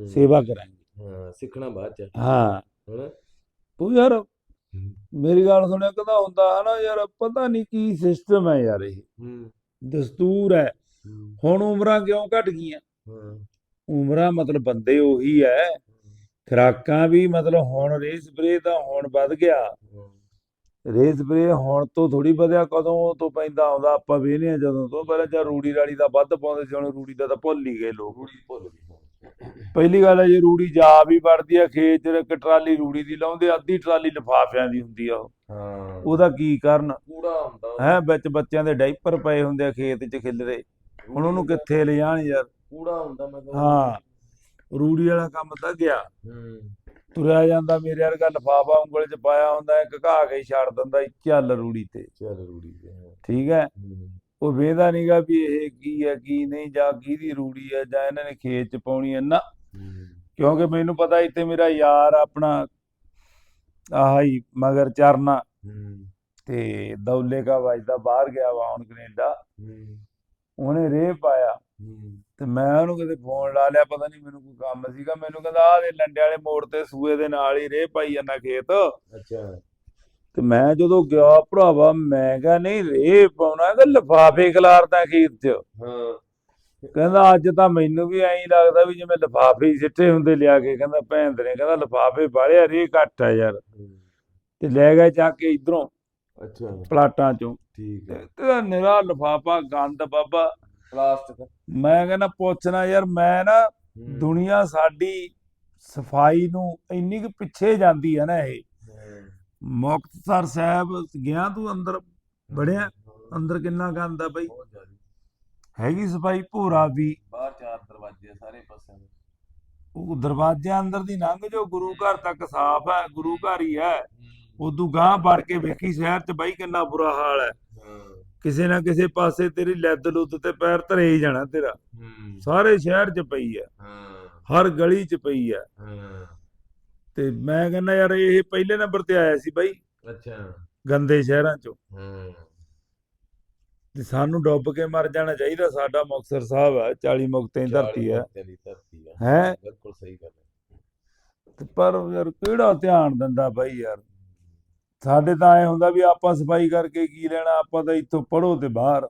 ਸੇਵਾ ਕਰਾਂਗੇ।
ਹਾਂ ਸਿੱਖਣਾ ਬਾਅਦ ਚ।
ਹਾਂ।
ਹਨਾ?
ਤੂੰ ਯਾਰ ਮੇਰੀ ਗੱਲ ਸੁਣਿਆ ਕਦਾ ਹੁੰਦਾ ਹਨਾ ਯਾਰ ਪਤਾ ਨਹੀਂ ਕੀ ਸਿਸਟਮ ਹੈ ਯਾਰ ਇਹ।
ਹੂੰ।
ਦਸਤੂਰ ਹੈ। ਹੁਣ ਉਮਰਾਂ ਕਿਉਂ ਘਟ ਗਈਆਂ? ਉਮਰਾਂ ਮਤਲਬ ਬੰਦੇ ਉਹੀ ਹੈ। ਖੁਰਾਕਾਂ ਵੀ ਮਤਲਬ ਹੁਣ ਰੇ ਸਪਰੇ ਦਾ ਹੁਣ ਵੱਧ ਗਿਆ।
ਹਾਂ,
ਰੇ ਸਪਰੇ ਹੁਣ ਤੋਂ ਥੋੜੀ ਵਧਿਆ ਕਦੋਂ ਤੋਂ ਪੈਂਦਾ ਆਉਂਦਾ ਆਪਾਂ ਵੇਹਨੇ ਆ ਜਦੋਂ ਤੋਂ। ਪਹਿਲਾਂ ਜਾਂ ਰੂੜੀ ਰਾੜੀ ਦਾ ਵੱਧ ਪਾਉਂਦੇ ਸੀ ਹੁਣ ਰੂੜੀ ਦਾ ਤਾਂ ਭੁੱਲ ਹੀ ਗਏ ਲੋਕ।
ਰੂੜੀ ਭੁੱਲ।
ਪਹਿਲੀ ਗੱਲ ਹੈ ਜੇ ਰੂੜੀ ਜਾ ਵੀ ਵੜਦੀ ਆ ਖੇਤ ਚ ਇੱਕ ਟਰਾਲੀ ਰੂੜੀ ਦੀ ਲਾਉਂਦੇ ਅੱਧੀ ਟਰਾਲੀ ਲਿਫਾਫਿਆਂ ਦੀ ਹੁੰਦੀ ਆ ਉਹ।
ਹਾਂ।
ਉਹਦਾ ਕੀ ਕਰਨ?
ਕੂੜਾ ਹੁੰਦਾ।
ਹੈ ਵਿੱਚ ਬੱਚਿਆਂ ਦੇ ਡਾਈਪਰ ਪਏ ਹੁੰਦੇ ਆ ਖੇਤ 'ਚ ਖਿਲਰੇ। ਹੁਣ ਉਹਨੂੰ ਕਿੱਥੇ ਲੈ ਜਾਣ ਯਾਰ?
ਕੂੜਾ ਹੁੰਦਾ ਮੈਂ
ਹਾਂ। ਰੂੜੀ ਵਾਲਾ ਕੰਮ ਤਾਂ ਗਿਆ।
ਹੂੰ।
ਤੁਰਿਆ ਜਾਂਦਾ ਮੇਰੇ ਵਰਗਾ ਲਫਾਫਾ ਉਂਗਲ 'ਚ ਪਾਇਆ ਹੁੰਦਾ ਇੱਕ ਘਾ ਕੇ ਛੱਡ ਦਿੰਦਾ ਚੱਲ ਰੂੜੀ ਤੇ।
ਚੱਲ ਰੂੜੀ ਤੇ।
ਠੀਕ ਹੈ? ਉਹ ਵੇਂਦਾ ਨਹੀਂਗਾ ਵੀ ਇਹ ਕੀ ਹੈ ਕੀ ਨਹੀਂ ਜਾਂ ਕਿਹਦੀ ਰੂੜੀ ਹੈ ਜਾਂ ਇਹਨਾਂ ਨੇ ਖੇਤ 'ਚ ਪਾਉਣੀ ਹੈ। ਨਾ। ਕਿਉਂਕਿ ਮੈਨੂੰ ਪਤਾ ਇੱਥੇ ਮੇਰਾ ਯਾਰ ਆਪਣਾ ਆਹ ਹੀ ਮਗਰ ਚਰਨਾ। ਤੇ ਦੌਲੇ ਕਾ ਵਜਦਾ ਬਾਹਰ ਗਿਆ ਵਾ ਹੁਣ ਕੈਨੇਡਾ। ਉਹਨੇ ਰੇਹ ਪਾਇਆ। ਤੇ ਮੈਂ ਉਹਨੂੰ ਕਿਤੇ ਫੋਨ ਲਾ ਲਿਆ ਪਤਾ ਨਹੀਂ ਮੈਨੂੰ ਕੋਈ ਕੰਮ ਸੀਗਾ। ਮੈਨੂੰ ਕਹਿੰਦਾ ਆਹ ਦੇ ਲੰਡੇ ਵਾਲੇ ਮੋੜ ਤੇ ਸੂਏ ਦੇ ਨਾਲ ਹੀ ਰੇਹ ਪਾਈ ਜਾਂਦਾ ਖੇਤ।
ਅੱਛਾ।
ਤੇ ਮੈਂ ਜਦੋਂ ਗਿਆ ਭਰਾਵਾ ਮੈਂ ਕਿਹਾ ਨਹੀਂ ਰੇਹ ਪਾਉਣਾ ਕਿ ਲਿਫਾਫੇ ਖਿਲਾਰਦਾ ਖੇਤ 'ਚ।
ਹਾਂ।
ਕਹਿੰਦਾ ਅੱਜ ਤਾਂ ਮੈਨੂੰ ਵੀ ਐਂ ਲੱਗਦਾ ਵੀ ਜਿਵੇਂ ਲਿਫਾਫੇ ਹੀ ਸਿੱਟੇ ਹੁੰਦੇ ਲਿਆ ਕੇ ਕਹਿੰਦਾ ਭੈਣ ਦੇ ਨੇ ਕਹਿੰਦਾ ਲਿਫਾਫੇ ਬਾਹਲਿਆ ਰੇਹ ਘੱਟ ਆ ਯਾਰ। ਤੇ ਲੈ ਗਿਆ ਚੱਕ ਕੇ ਇਧਰੋਂ
ਅੱਛਾ।
ਪਲਾਟਾਂ 'ਚੋਂ।
ਠੀਕ ਹੈ
ਤੇ ਨਿਰਾ ਲਿਫਾਫਾ ਗੰਦ ਬਾਬਾ।
ਪਲਾਸਟਿਕ
ਮੈਂ ਕਹਿੰਦਾ ਪੁੱਛਣਾ ਯਾਰ ਮੈਂ ਨਾ ਦੁਨੀਆ ਸਾਡੀ ਸਫ਼ਾਈ ਨੂੰ ਇੰਨੀ ਕੁ ਪਿੱਛੇ ਜਾਂਦੀ ਹੈ ਨਾ ਇਹ। ਮੁਕਤਸਰ ਸਾਹਿਬ ਗਿਆ ਤੂੰ ਅੰਦਰ? ਬੜਿਆ? ਅੰਦਰ ਕਿੰਨਾ ਗੰਦ ਆ ਬਈ?
ਬਹੁਤ ਜ਼ਿਆਦਾ।
ਹੈਗੀ ਸਫ਼ਾਈ? ਭੋਰਾ ਵੀ।
ਬਾਹਰ ਚਾਰ ਦਰਵਾਜ਼ੇ ਆ ਸਾਰੇ ਪਾਸਿਆਂ ਦੇ।
ਉਹ ਦਰਵਾਜ਼ੇ ਅੰਦਰ ਦੀ ਲੰਘ ਜੋ ਗੁਰੂ ਘਰ ਤੱਕ ਸਾਫ਼ ਹੈ ਗੁਰੂ ਘਰ ਹੀ ਹੈ। ਉਦੋਂ ਗਾਂ ਵੜ ਕੇ ਵੇਖੀ ਸ਼ਹਿਰ 'ਚ ਬਾਈ ਕਿੰਨਾ ਬੁਰਾ ਹਾਲ ਹਾਂ, ਕਿਸੇ ਨਾ ਕਿਸੇ ਪਾਸੇ ਤੇਰੀ ਲੱਦ ਲੁੱਦ ਤੇ ਪੈਰ ਧਰੇ ਹੀ ਜਾਣਾ ਤੇਰਾ। ਸਾਰੇ ਸ਼ਹਿਰ 'ਚ ਪਈ ਹਾਂ, ਹਰ ਗਲੀ 'ਚ ਪਈ ਹਾਂ, ਤੇ ਮੈਂ ਕਹਿੰਦਾ ਯਾਰ ਇਹ ਪਹਿਲੇ ਨੰਬਰ ਤੇ ਆਇਆ ਸੀ ਬਾਈ।
ਅੱਛਾ।
ਗੰਦੇ ਸ਼ਹਿਰਾਂ 'ਚੋਂ।
ਹਾਂ।
ਤੇ ਸਾਨੂੰ ਡੁੱਬ ਕੇ ਮਰ ਜਾਣਾ ਚਾਹੀਦਾ। ਸਾਡਾ ਮੁਕਤਸਰ ਸਾਹਿਬ ਹੈ 40 ਮੁਕਤਿਆਂ ਦੀ ਧਰਤੀ
ਆ।
ਹੈਂ?
ਬਿਲਕੁਲ ਸਹੀ ਗੱਲ ਹੈ
ਪਰ ਯਾਰ ਕਿਹੜਾ ਧਿਆਨ ਦਿੰਦਾ ਬਾਈ ਯਾਰ। ਸਾਡੇ ਤਾਂ ਐ ਹੁੰਦਾ ਵੀ ਆਪਾਂ ਸਫ਼ਾਈ ਕਰਕੇ ਕੀ ਲੈਣਾ ਆਪਾਂ ਤਾਂ ਇੱਥੋਂ ਪੜੋ ਤੇ ਬਾਹਰ।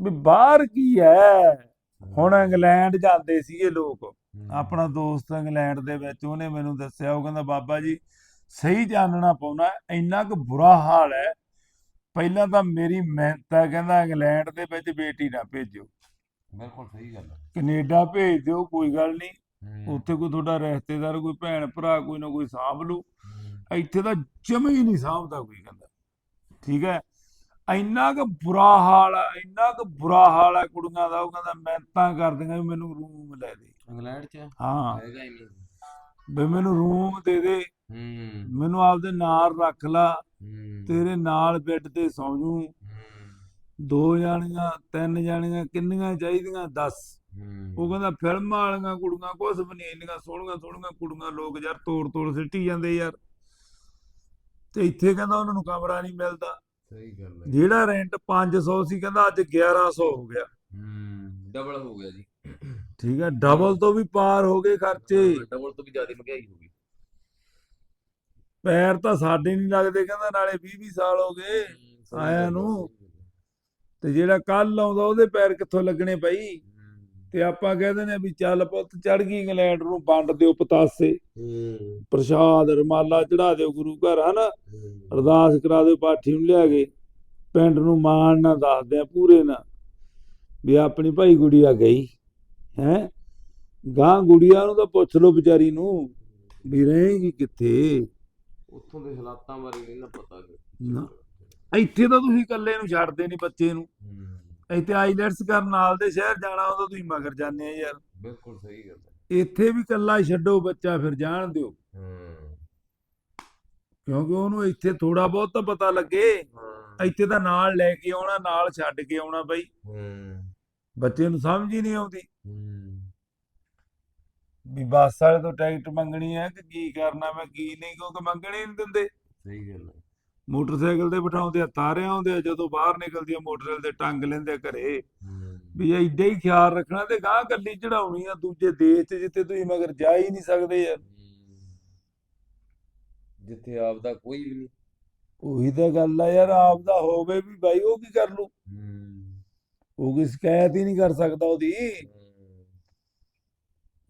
ਵੀ ਬਾਹਰ ਕੀ ਹੈ। ਹੁਣ ਇੰਗਲੈਂਡ ਜਾਂਦੇ ਸੀਗੇ ਲੋਕ। ਆਪਣਾ ਦੋਸਤ ਇੰਗਲੈਂਡ ਦੇ ਵਿੱਚ ਉਹਨੇ ਮੈਨੂੰ ਦੱਸਿਆ ਉਹ ਕਹਿੰਦਾ ਬਾਬਾ ਜੀ ਸਹੀ ਜਾਣਨਾ ਪਾਉਣਾ ਇੰਨਾ ਕੁ ਬੁਰਾ ਹਾਲ ਹੈ ਪਹਿਲਾਂ ਤਾਂ ਮੇਰੀ ਮਿਹਨਤ ਹੈ ਕਹਿੰਦਾ ਇੰਗਲੈਂਡ ਦੇ ਵਿੱਚ ਬੇਟੀ ਨਾ ਭੇਜੋ
ਬਿਲਕੁਲ ਸਹੀ ਗੱਲ ਹੈ
ਕੈਨੇਡਾ ਭੇਜ ਦਿਓ ਕੋਈ ਗੱਲ ਨਹੀਂ ਉੱਥੇ ਕੋਈ ਤੁਹਾਡਾ ਰਿਸ਼ਤੇਦਾਰ ਕੋਈ ਭੈਣ ਭਰਾ ਕੋਈ ਨਾ ਕੋਈ ਸਾਂਭ ਲੂ। ਇੱਥੇ ਤਾਂ ਜਮੇ ਹੀ ਨਹੀਂ ਸਾਂਭਦਾ ਕੋਈ ਕਹਿੰਦਾ। ਠੀਕ ਹੈ? ਇੰਨਾ ਕੁ ਬੁਰਾ ਹਾਲ ਹੈ ਇੰਨਾ ਕੁ ਬੁਰਾ ਹਾਲ ਹੈ ਕੁੜੀਆਂ ਦਾ ਉਹ ਕਹਿੰਦਾ ਮਿਹਨਤਾਂ ਕਰਦੀਆਂ ਵੀ ਮੈਨੂੰ ਰੂਮ ਲੈ ਦੇ।
ਇੰਗਲੈਂਡ ਚ?
ਹਾਂ।
ਹੈਗਾ ਹੀ ਨਹੀਂ।
ਵੀ ਮੈਨੂੰ ਰੂਮ ਦੇ ਦੇ
ਹੂੰ।
ਮੈਨੂੰ ਆਪਦੇ ਨਾਲ ਰੱਖ ਲਾ ਤੇਰੇ ਨਾਲ ਬੈੱਡ ਤੇ ਸੌਂ ਜੂ। ਦੋ ਜਾਣੀਆਂ ਤਿੰਨ ਜਾਣੀਆਂ ਕਿੰਨੀਆਂ ਚਾਹੀਦੀਆਂ? 10
ਹੂੰ,
ਉਹ ਕਹਿੰਦਾ ਫਿਲਮਾਂ ਵਾਲੀਆਂ ਕੁੜੀਆਂ ਕੁਛ ਵੀ ਨਹੀਂ ਇੰਨੀਆਂ ਸੋਹਣੀਆਂ ਸੋਹਣੀਆਂ ਕੁੜੀਆਂ ਲੋਕ ਯਾਰ ਤੋੜ ਤੋੜ ਸਿੱਟੀ ਜਾਂਦੇ ਯਾਰ। ਤੇ ਇੱਥੇ ਕਹਿੰਦਾ ਉਹਨਾਂ ਨੂੰ ਕਮਰਾ ਨਹੀਂ ਮਿਲਦਾ।
ਸਹੀ ਗੱਲ ਹੈ।
ਜਿਹੜਾ ਰੈਂਟ 500 ਸੀ ਕਹਿੰਦਾ ਅੱਜ 1100 ਹੋ ਗਿਆ।
ਹੂੰ ਡਬਲ ਹੋ ਗਿਆ ਜੀ।
ਠੀਕ ਹੈ ਡਬਲ ਤੋਂ ਵੀ ਪਾਰ ਹੋ ਗਏ ਖਰਚੇ।
ਡਬਲ ਤੋਂ ਵੀ ਜ਼ਿਆਦਾ ਮਹਿੰਗਾਈ ਹੋ ਗਈ।
ਪੈਰ ਤਾਂ ਸਾਡੇ ਨਹੀਂ ਲੱਗਦੇ ਕਹਿੰਦਾ ਨਾਲੇ 20 20 ਸਾਲ ਹੋ ਗਏ
ਹੈ,
ਨੂੰ। ਤੇ ਜਿਹੜਾ ਕੱਲ ਆਉਂਦਾ ਉਹਦੇ ਪੈਰ ਕਿੱਥੋਂ ਲੱਗਣੇ ਪਈ ਤੇ ਆਪਾਂ ਕਹਿੰਦੇ ਨੇ ਵੀ ਚੱਲ ਪੁੱਤ ਚੜ ਗਈ ਇੰਗਲੈਂਡ ਨੂੰ ਵੰਡ ਦਿਓ ਪਤਾਸੇ।
ਹੂੰ।
ਪ੍ਰਸ਼ਾਦ ਰਮਾਲਾ ਚੜਾ ਦਿਓ ਗੁਰੂ ਘਰ ਹਨਾ? ਅਰਦਾਸ ਕਰਾ ਦਿਓ ਪਾਠੀ ਨੂੰ ਲਿਆ ਕੇ। ਪਿੰਡ ਨੂੰ ਮਾਣ ਨਾ ਦੱਸਦੇ ਆ ਪੂਰੇ ਨਾ ਵੀ ਆਪਣੀ ਭਾਈ ਗੁੜੀਆ ਗਈ ਹੈ? ਗਾਂ ਗੁੜੀਆ ਨੂੰ ਤਾਂ ਪੁੱਛ ਲਓ ਵਿਚਾਰੀ ਨੂੰ ਵੀ ਰਹੇਗੀ ਕਿੱਥੇ?
ਉੱਥੋਂ ਦੇ ਹਾਲਾਤਾਂ ਬਾਰੇ ਨਹੀਂ ਨਾ ਪਤਾ ਕਿ
ਨਾ। ਇੱਥੇ ਤਾਂ ਤੁਸੀਂ ਇਕੱਲੇ ਨੂੰ ਛੱਡਦੇ ਨਹੀਂ ਬੱਚੇ ਨੂੰ। ਇੱਥੇ ਆਈਲੈਟਸ ਕਰਨ ਨਾਲ ਦੇ ਸ਼ਹਿਰ ਜਾਣਾ ਉਹਦਾ ਤੁਸੀਂ ਮਗਰ ਜਾਂਦੇ ਆ ਯਾਰ।
ਬਿਲਕੁਲ ਸਹੀ ਗੱਲ ਹੈ।
ਇੱਥੇ ਵੀ ਇਕੱਲਾ ਛੱਡੋ ਬੱਚਾ ਫਿਰ ਜਾਣ ਦਿਓ। ਕਿਉਂਕਿ ਉਹਨੂੰ ਇੱਥੇ ਥੋੜਾ ਬਹੁਤ ਤਾਂ ਪਤਾ ਲੱਗੇ। ਇੱਥੇ ਤਾਂ ਨਾਲ ਲੈ ਕੇ ਆਉਣਾ ਨਾਲ ਛੱਡ ਕੇ ਆਉਣਾ ਬਈ। ਬੱਚੇ ਨੂੰ ਸਮਝ ਹੀ ਨਹੀਂ ਆਉਂਦੀ। ਵੀ ਬੱਸ ਵਾਲੇ ਤੋਂ ਟਿਕਟ ਮੰਗਣੀ ਹੈ ਕਿ ਕੀ ਕਰਨਾ ਮੈਂ ਕੀ ਨਹੀਂ ਕਿਉਂਕਿ ਮੰਗਣੇ ਨਹੀਂ ਦਿੰਦੇ।
ਸਹੀ ਗੱਲ ਹੈ।
ਮੋਟਰਸਾਈਕਲ ਤੇ ਬਿਠਾਉਂਦੇ ਆ ਤਾਰੇ ਆਉਂਦੇ ਆ ਜਦੋਂ ਬਾਹਰ ਨਿਕਲਦੀ ਆ ਮੋਟਰਸਾਈਕਲ ਤੇ ਟੰਗ ਲੈਂਦੇ ਆ ਘਰੇ। ਵੀ ਐਡਾ ਹੀ ਖਿਆਲ ਰੱਖਣਾ ਤੇ ਗਾਂ ਕੱਲੀ ਚੜਾਉਣੀ ਆ ਦੂਜੇ ਦੇਸ਼ 'ਚ ਜਿੱਥੇ ਤੁਸੀਂ ਮਗਰ ਜਾ ਹੀ ਨਹੀਂ ਸਕਦੇ ਯਾਰ
ਜਿੱਥੇ ਆਪ ਦਾ ਕੋਈ ਵੀ ਨਹੀਂ।
ਉਹੀ ਤਾਂ ਗੱਲ ਆ ਯਾਰ ਆਪ ਦਾ ਹੋਵੇ ਵੀ ਬਾਈ ਉਹ ਕੀ ਕਰ ਲੂ? ਉਹ ਕੋਈ ਸ਼ਿਕਾਇਤ ਹੀ ਨਹੀਂ ਕਰ ਸਕਦਾ ਉਹਦੀ।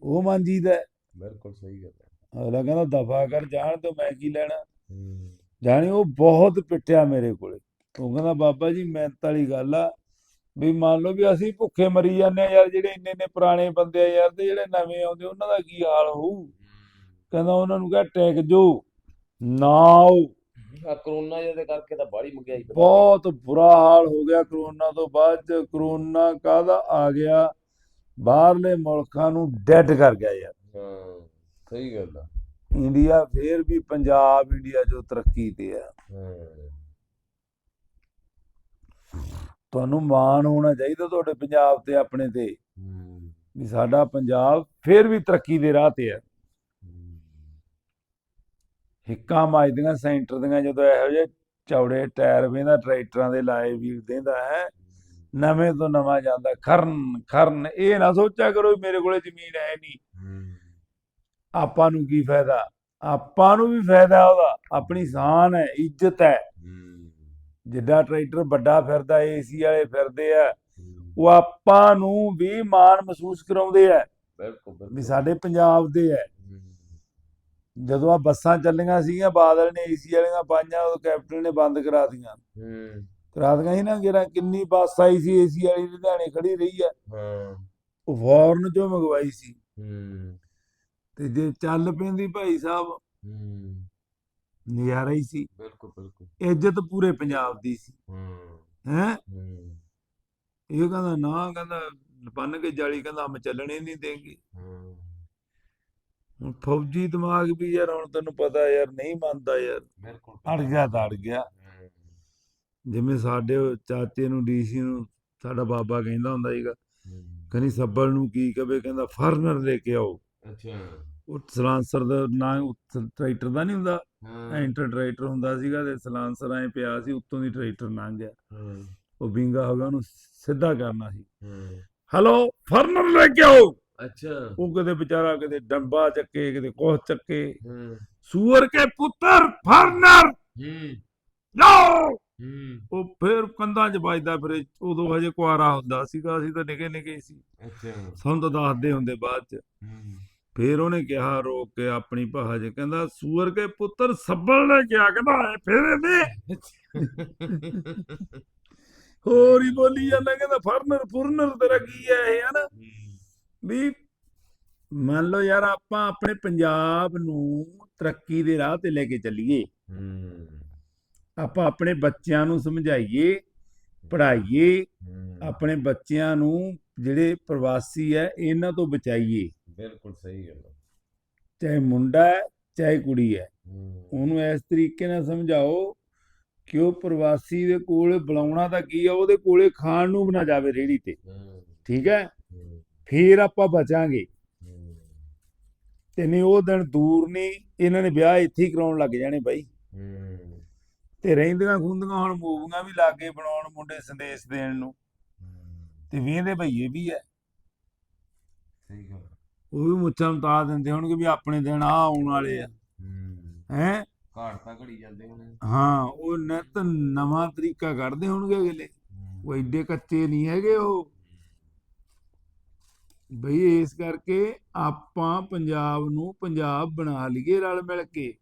ਉਹ ਮੰਜੀਦਾ ਹੈ।
ਬਿਲਕੁਲ ਸਹੀ ਗੱਲ ਹੈ
ਅਗਲਾ ਕਹਿੰਦਾ ਦਫਾ ਕਰ ਜਾਣ ਤੋਂ ਮੈਂ ਕੀ ਲੈਣਾ। ਜਾਣੀ ਉਹ ਬਹੁਤ ਪਿੱਟਿਆ ਮੇਰੇ ਕੋਲੇ। ਉਹ ਕਹਿੰਦਾ ਬਾਬਾ ਜੀ ਮਿਹਨਤ ਵਾਲੀ ਗੱਲ ਆ। ਵੀ ਮੰਨ ਲਓ ਵੀ ਅਸੀਂ ਭੁੱਖੇ ਮਰੀ ਜਾਂਦੇ ਆ ਯਾਰ ਜਿਹੜੇ ਇੰਨੇ ਇੰਨੇ ਪੁਰਾਣੇ ਬੰਦੇ ਆ ਯਾਰ ਤੇ ਜਿਹੜੇ ਨਵੇਂ ਆਉਂਦੇ ਉਹਨਾਂ ਦਾ ਕੀ ਹਾਲ ਹੋਊ? ਕਹਿੰਦਾ ਉਹਨਾਂ ਨੂੰ ਕਹ ਟੈਕ ਜੋ ਨਾ ਆਓ।
ਆ ਕਰੋਨਾ ਜਿਹਦੇ ਕਰਕੇ ਤਾਂ ਬਾੜੀ ਵਧਾ।
ਬਹੁਤ ਬੁਰਾ ਹਾਲ ਹੋ ਗਿਆ ਕਰੋਨਾ ਤੋਂ ਬਾਅਦ ਕਰੋਨਾ ਕਾਹਦਾ ਆ ਗਿਆ? ਬਾਹਰਲੇ ਮੁਲਕਾਂ ਨੂੰ ਡੈਡ ਕਰ ਗਿਆ ਯਾਰ।
ਹਾਂ ਸਹੀ ਗੱਲ ਆ।
ਇੰਡੀਆ ਫੇਰ ਵੀ ਪੰਜਾਬ, ਇੰਡੀਆ ਜੋ ਤਰੱਕੀ ਤੇ ਆ। ਤੁਹਾਨੂੰ ਮਾਣ ਹੋਣਾ ਚਾਹੀਦਾ ਤੁਹਾਡੇ ਪੰਜਾਬ ਤੇ, ਆਪਣੇ ਤੇ। ਵੀ ਸਾਡਾ ਪੰਜਾਬ ਫੇਰ ਵੀ ਤਰੱਕੀ ਦੇ ਰਾਹ ਤੇ ਹੈ ਹਿੱਕਾਂ ਮਾਜਦੀਆਂ, ਸੈਂਟਰ ਦੀਆਂ ਜਦੋਂ ਇਹੋ ਜਿਹੇ ਚੌੜੇ ਟਾਇਰ ਵੇਂਦਾ, ਟਰੈਕਟਰਾਂ ਦੇ ਲਾਏ ਵੀਰ ਦੇਂਦਾ ਹੈ, ਨਵੇਂ ਤੋਂ ਨਵਾਂ ਜਾਂਦਾ, ਖਰਨ ਖਰਨ, ਇਹ ਨਾ ਸੋਚਿਆ ਕਰੋ ਮੇਰੇ ਕੋਲੇ ਜ਼ਮੀਨ ਹੈ ਨਹੀਂ। ਆਪਾਂ ਨੂੰ ਕੀ ਫਾਇਦਾ? ਆਪਾਂ ਨੂੰ ਵੀ ਫਾਇਦਾ ਉਹਦਾ। ਆਪਣੀ ਸ਼ਾਨ ਹੈ ਇੱਜ਼ਤ ਹੈ। ਜਿੱਡਾ ਟਰੈਕਟਰ ਵੱਡਾ ਫਿਰਦਾ ਏਸੀ ਵਾਲੇ ਫਿਰਦੇ ਆ ਉਹ ਆਪਾਂ ਨੂੰ ਵੀ ਮਾਣ ਮਹਿਸੂਸ ਕਰਾਉਂਦੇ ਆ।
ਬਿਲਕੁਲ
ਵੀ ਸਾਡੇ ਪੰਜਾਬ ਦੇ ਹੈ। ਜਦੋਂ ਆ ਬੱਸਾਂ ਚੱਲੀਆਂ ਸੀਗੀਆਂ ਬਾਦਲ ਨੇ ਏਸੀ ਵਾਲੀਆਂ ਪਾਈਆਂ ਉਹ ਕੈਪਟਨ ਨੇ ਬੰਦ ਕਰਾ ਦਿੱਤੀਆਂ।
ਹੂੰ।
ਕਰਾ ਦਿੱਤੀਆਂ ਸੀ ਨਾ ਜਿਹੜਾ ਕਿੰਨੀ ਬੱਸ ਆਈ ਸੀ ਏਸੀ ਵਾਲੀ ਲੁਧਿਆਣੇ ਖੜੀ ਰਹੀ ਆ।
ਹਾਂ।
ਉਹ ਫੌਰਨ ਚੋਂ ਮੰਗਵਾਈ ਸੀ।
ਹੂੰ।
ਤੇ ਜੇ ਚੱਲ ਪੈਂਦੀ ਭਾਈ ਸਾਹਿਬ
ਹੂੰ।
ਨਜ਼ਾਰਾ ਹੀ ਸੀ।
ਬਿਲਕੁਲ ਬਿਲਕੁਲ।
ਇੱਜ਼ਤ ਪੂਰੇ ਪੰਜਾਬ ਦੀ ਸੀ।
ਹੂੰ।
ਹੈ? ਇਹ ਕਹਿੰਦਾ ਨਾ ਕਹਿੰਦਾ ਬੰਨ ਕੇ ਜਾਲੀ ਕਹਿੰਦਾ ਹਮ ਚੱਲਣੇ ਨਹੀਂ ਦੇਂਗੇ। ਹੁਣ ਫੌਜੀ ਦਿਮਾਗ ਵੀ ਯਾਰ ਹੁਣ ਤੈਨੂੰ ਪਤਾ ਯਾਰ ਨਹੀਂ ਮੰਨਦਾ ਯਾਰ।
ਬਿਲਕੁਲ
ਅੜ ਗਿਆ ਅੜ ਗਿਆ। ਜਿਵੇਂ ਸਾਡੇ ਚਾਚੇ ਨੂੰ ਡੀਸੀ ਨੂੰ ਸਾਡਾ ਬਾਬਾ ਕਹਿੰਦਾ ਹੁੰਦਾ ਸੀਗਾ। ਕਹਿੰਦੀ ਸੱਬਲ ਨੂੰ ਕੀ ਕਵੇ ਕਹਿੰਦਾ ਫਰਨਰ ਲੈ ਕੇ ਆਓ।
ਅੱਛਾ।
ਉਹ ਸਲਾਂਸਰ ਦਾ ਨਾਂ ਟਰੈਕਟਰ ਦਾ ਨਹੀਂ ਹੁੰਦਾ ਐਂਟਰ ਟਰੈਕਟਰ ਹੁੰਦਾ ਸੀਗਾ ਤੇ ਸਲਾਂਸਰ ਐ ਪਿਆ ਸੀ ਉੱਤੋਂ ਦੀ ਟਰੈਕਟਰ ਲੰਘ ਗਿਆ। ਉਹ ਵਿੰਗਾ ਹੋ ਗਿਆ ਉਹਨੂੰ ਸਿੱਧਾ ਕਰਨਾ ਸੀ। ਹਲੋ ਫਰਨਰ ਲੈ ਕੇ ਆਓ।
ਅੱਛਾ।
ਉਹ ਕਿਤੇ ਵਿਚਾਰਾ ਕਿਤੇ ਡੰਬਾ ਚੱਕੇ ਕਿਤੇ ਕੋਹ ਚੱਕੇ।
ਹਾਂ।
ਸੂਅਰ ਕੇ ਪੁੱਤਰ ਫਰਨਰ।
ਹੂੰ
ਲਓ। ਉਹ ਫੇਰ ਕੰਧਾਂ 'ਚ ਵੱਜਦਾ ਫਿਰ ਉਦੋਂ ਹਜੇ ਕੁਆਰਾ ਹੁੰਦਾ ਸੀਗਾ ਅਸੀਂ ਤਾਂ ਨਿੱਕੇ ਨਿੱਕੇ ਸੀ।
ਅੱਛਾ।
ਸਾਨੂੰ ਤਾਂ ਦੱਸਦੇ ਹੁੰਦੇ ਬਾਅਦ 'ਚ।
ਹੂੰ।
ਫੇਰ ਉਹਨੇ ਕਿਹਾ ਰੋਕ ਕੇ ਆਪਣੀ 'ਚ ਕਹਿੰਦਾ ਸੂਅਰ ਕੇ ਪੁੱਤਰ ਸੱਬਲ ਲੈ ਕੇ ਆ ਕਹਿੰਦਾ ਐ ਫੇਰੇ ਦੇ ਹੋਰ ਹੀ ਬੋਲੀ ਜਾਂਦਾ ਕਹਿੰਦਾ ਫਰਨਰ ਫੁਰਨਰ ਤੇਰਾ ਕੀ ਹੈ ਇਹ ਹਨਾ ਵੀ ਮੰਨ ਲਓ ਯਾਰ ਆਪਾਂ ਆਪਣੇ ਪੰਜਾਬ ਨੂੰ ਤਰੱਕੀ ਦੇ ਰਾਹ ਤੇ ਲੈ ਕੇ ਚੱਲੀਏ। ਆਪਾਂ ਆਪਣੇ ਬੱਚਿਆਂ ਨੂੰ ਸਮਝਾਈਏ ਪੜ੍ਹਾਈਏ
ਹੂੰ।
ਆਪਣੇ ਬੱਚਿਆਂ ਨੂੰ ਜਿਹੜੇ ਪ੍ਰਵਾਸੀ ਹੈ ਇਹਨਾਂ ਤੋਂ ਬਚਾਈਏ।
ਬਿਲਕੁਲ ਸਹੀ ਗੱਲ ਹੈ।
ਚਾਹੇ ਮੁੰਡਾ ਹੈ ਚਾਹੇ ਕੁੜੀ ਹੈ। ਉਹਨੂੰ ਇਸ ਤਰੀਕੇ ਨਾਲ ਸਮਝਾਓ ਕਿ ਉਹ ਪ੍ਰਵਾਸੀ ਦੇ ਕੋਲੇ ਬੁਲਾਉਣਾ ਤਾਂ ਕੀ ਆ ਉਹਦੇ ਕੋਲੇ ਖਾਣ ਨੂੰ ਬਣਾ ਜਾਵੇ ਰੇੜੀ ਤੇ। ਠੀਕ ਹੈ? ਫੇਰ ਆਪਾਂ ਬਚਾਂਗੇ। ਤੇ ਨਹੀਂ ਉਹ ਦਿਨ ਦੂਰ ਨਹੀਂ ਇਹਨਾਂ ਨੇ ਵਿਆਹ ਇੱਥੇ ਹੀ ਕਰਾਉਣ ਲੱਗ ਜਾਣੇ ਬਾਈ। ਤੇ ਰਹਿੰਦੀਆਂ ਖੁੰਦੀਆਂ ਹੁਣ ਮੂਵੀਆਂ ਵੀ ਲਾਗੇ ਬਣਾਉਣ ਮੁੰਡੇ ਸੰਦੇਸ਼ ਦੇਣ ਨੂੰ। ਤੇ ਵੇਂਦੇ ਭਈਏ ਵੀ ਐ
ਸਹੀ ਗੱਲ।
ਉਹ ਵੀ ਮੁੱਛਾਂ ਨੂੰ ਤਾ ਦਿੰਦੇ ਹੋਣਗੇ ਵੀ ਆਪਣੇ ਦਿਨ ਆ ਆਉਣ ਵਾਲੇ ਆ।
ਹੂੰ। ਘਾਟ ਤਾਂ ਘੜੀ ਜਾਂਦੇ ਹੋਣੇ।
ਹਾਂ ਉਹ ਨਿਤ ਨਵਾਂ ਤਰੀਕਾ ਕੱਢਦੇ ਹੋਣਗੇ ਅਗਲੇ। ਉਹ ਐਡੇ ਕੱਚੇ ਨਹੀਂ ਹੈਗੇ ਉਹ। ਬਈ ਇਸ ਕਰਕੇ ਆਪਾਂ ਪੰਜਾਬ ਨੂੰ ਪੰਜਾਬ ਬਣਾ ਲਈਏ ਰਲ ਮਿਲ ਕੇ।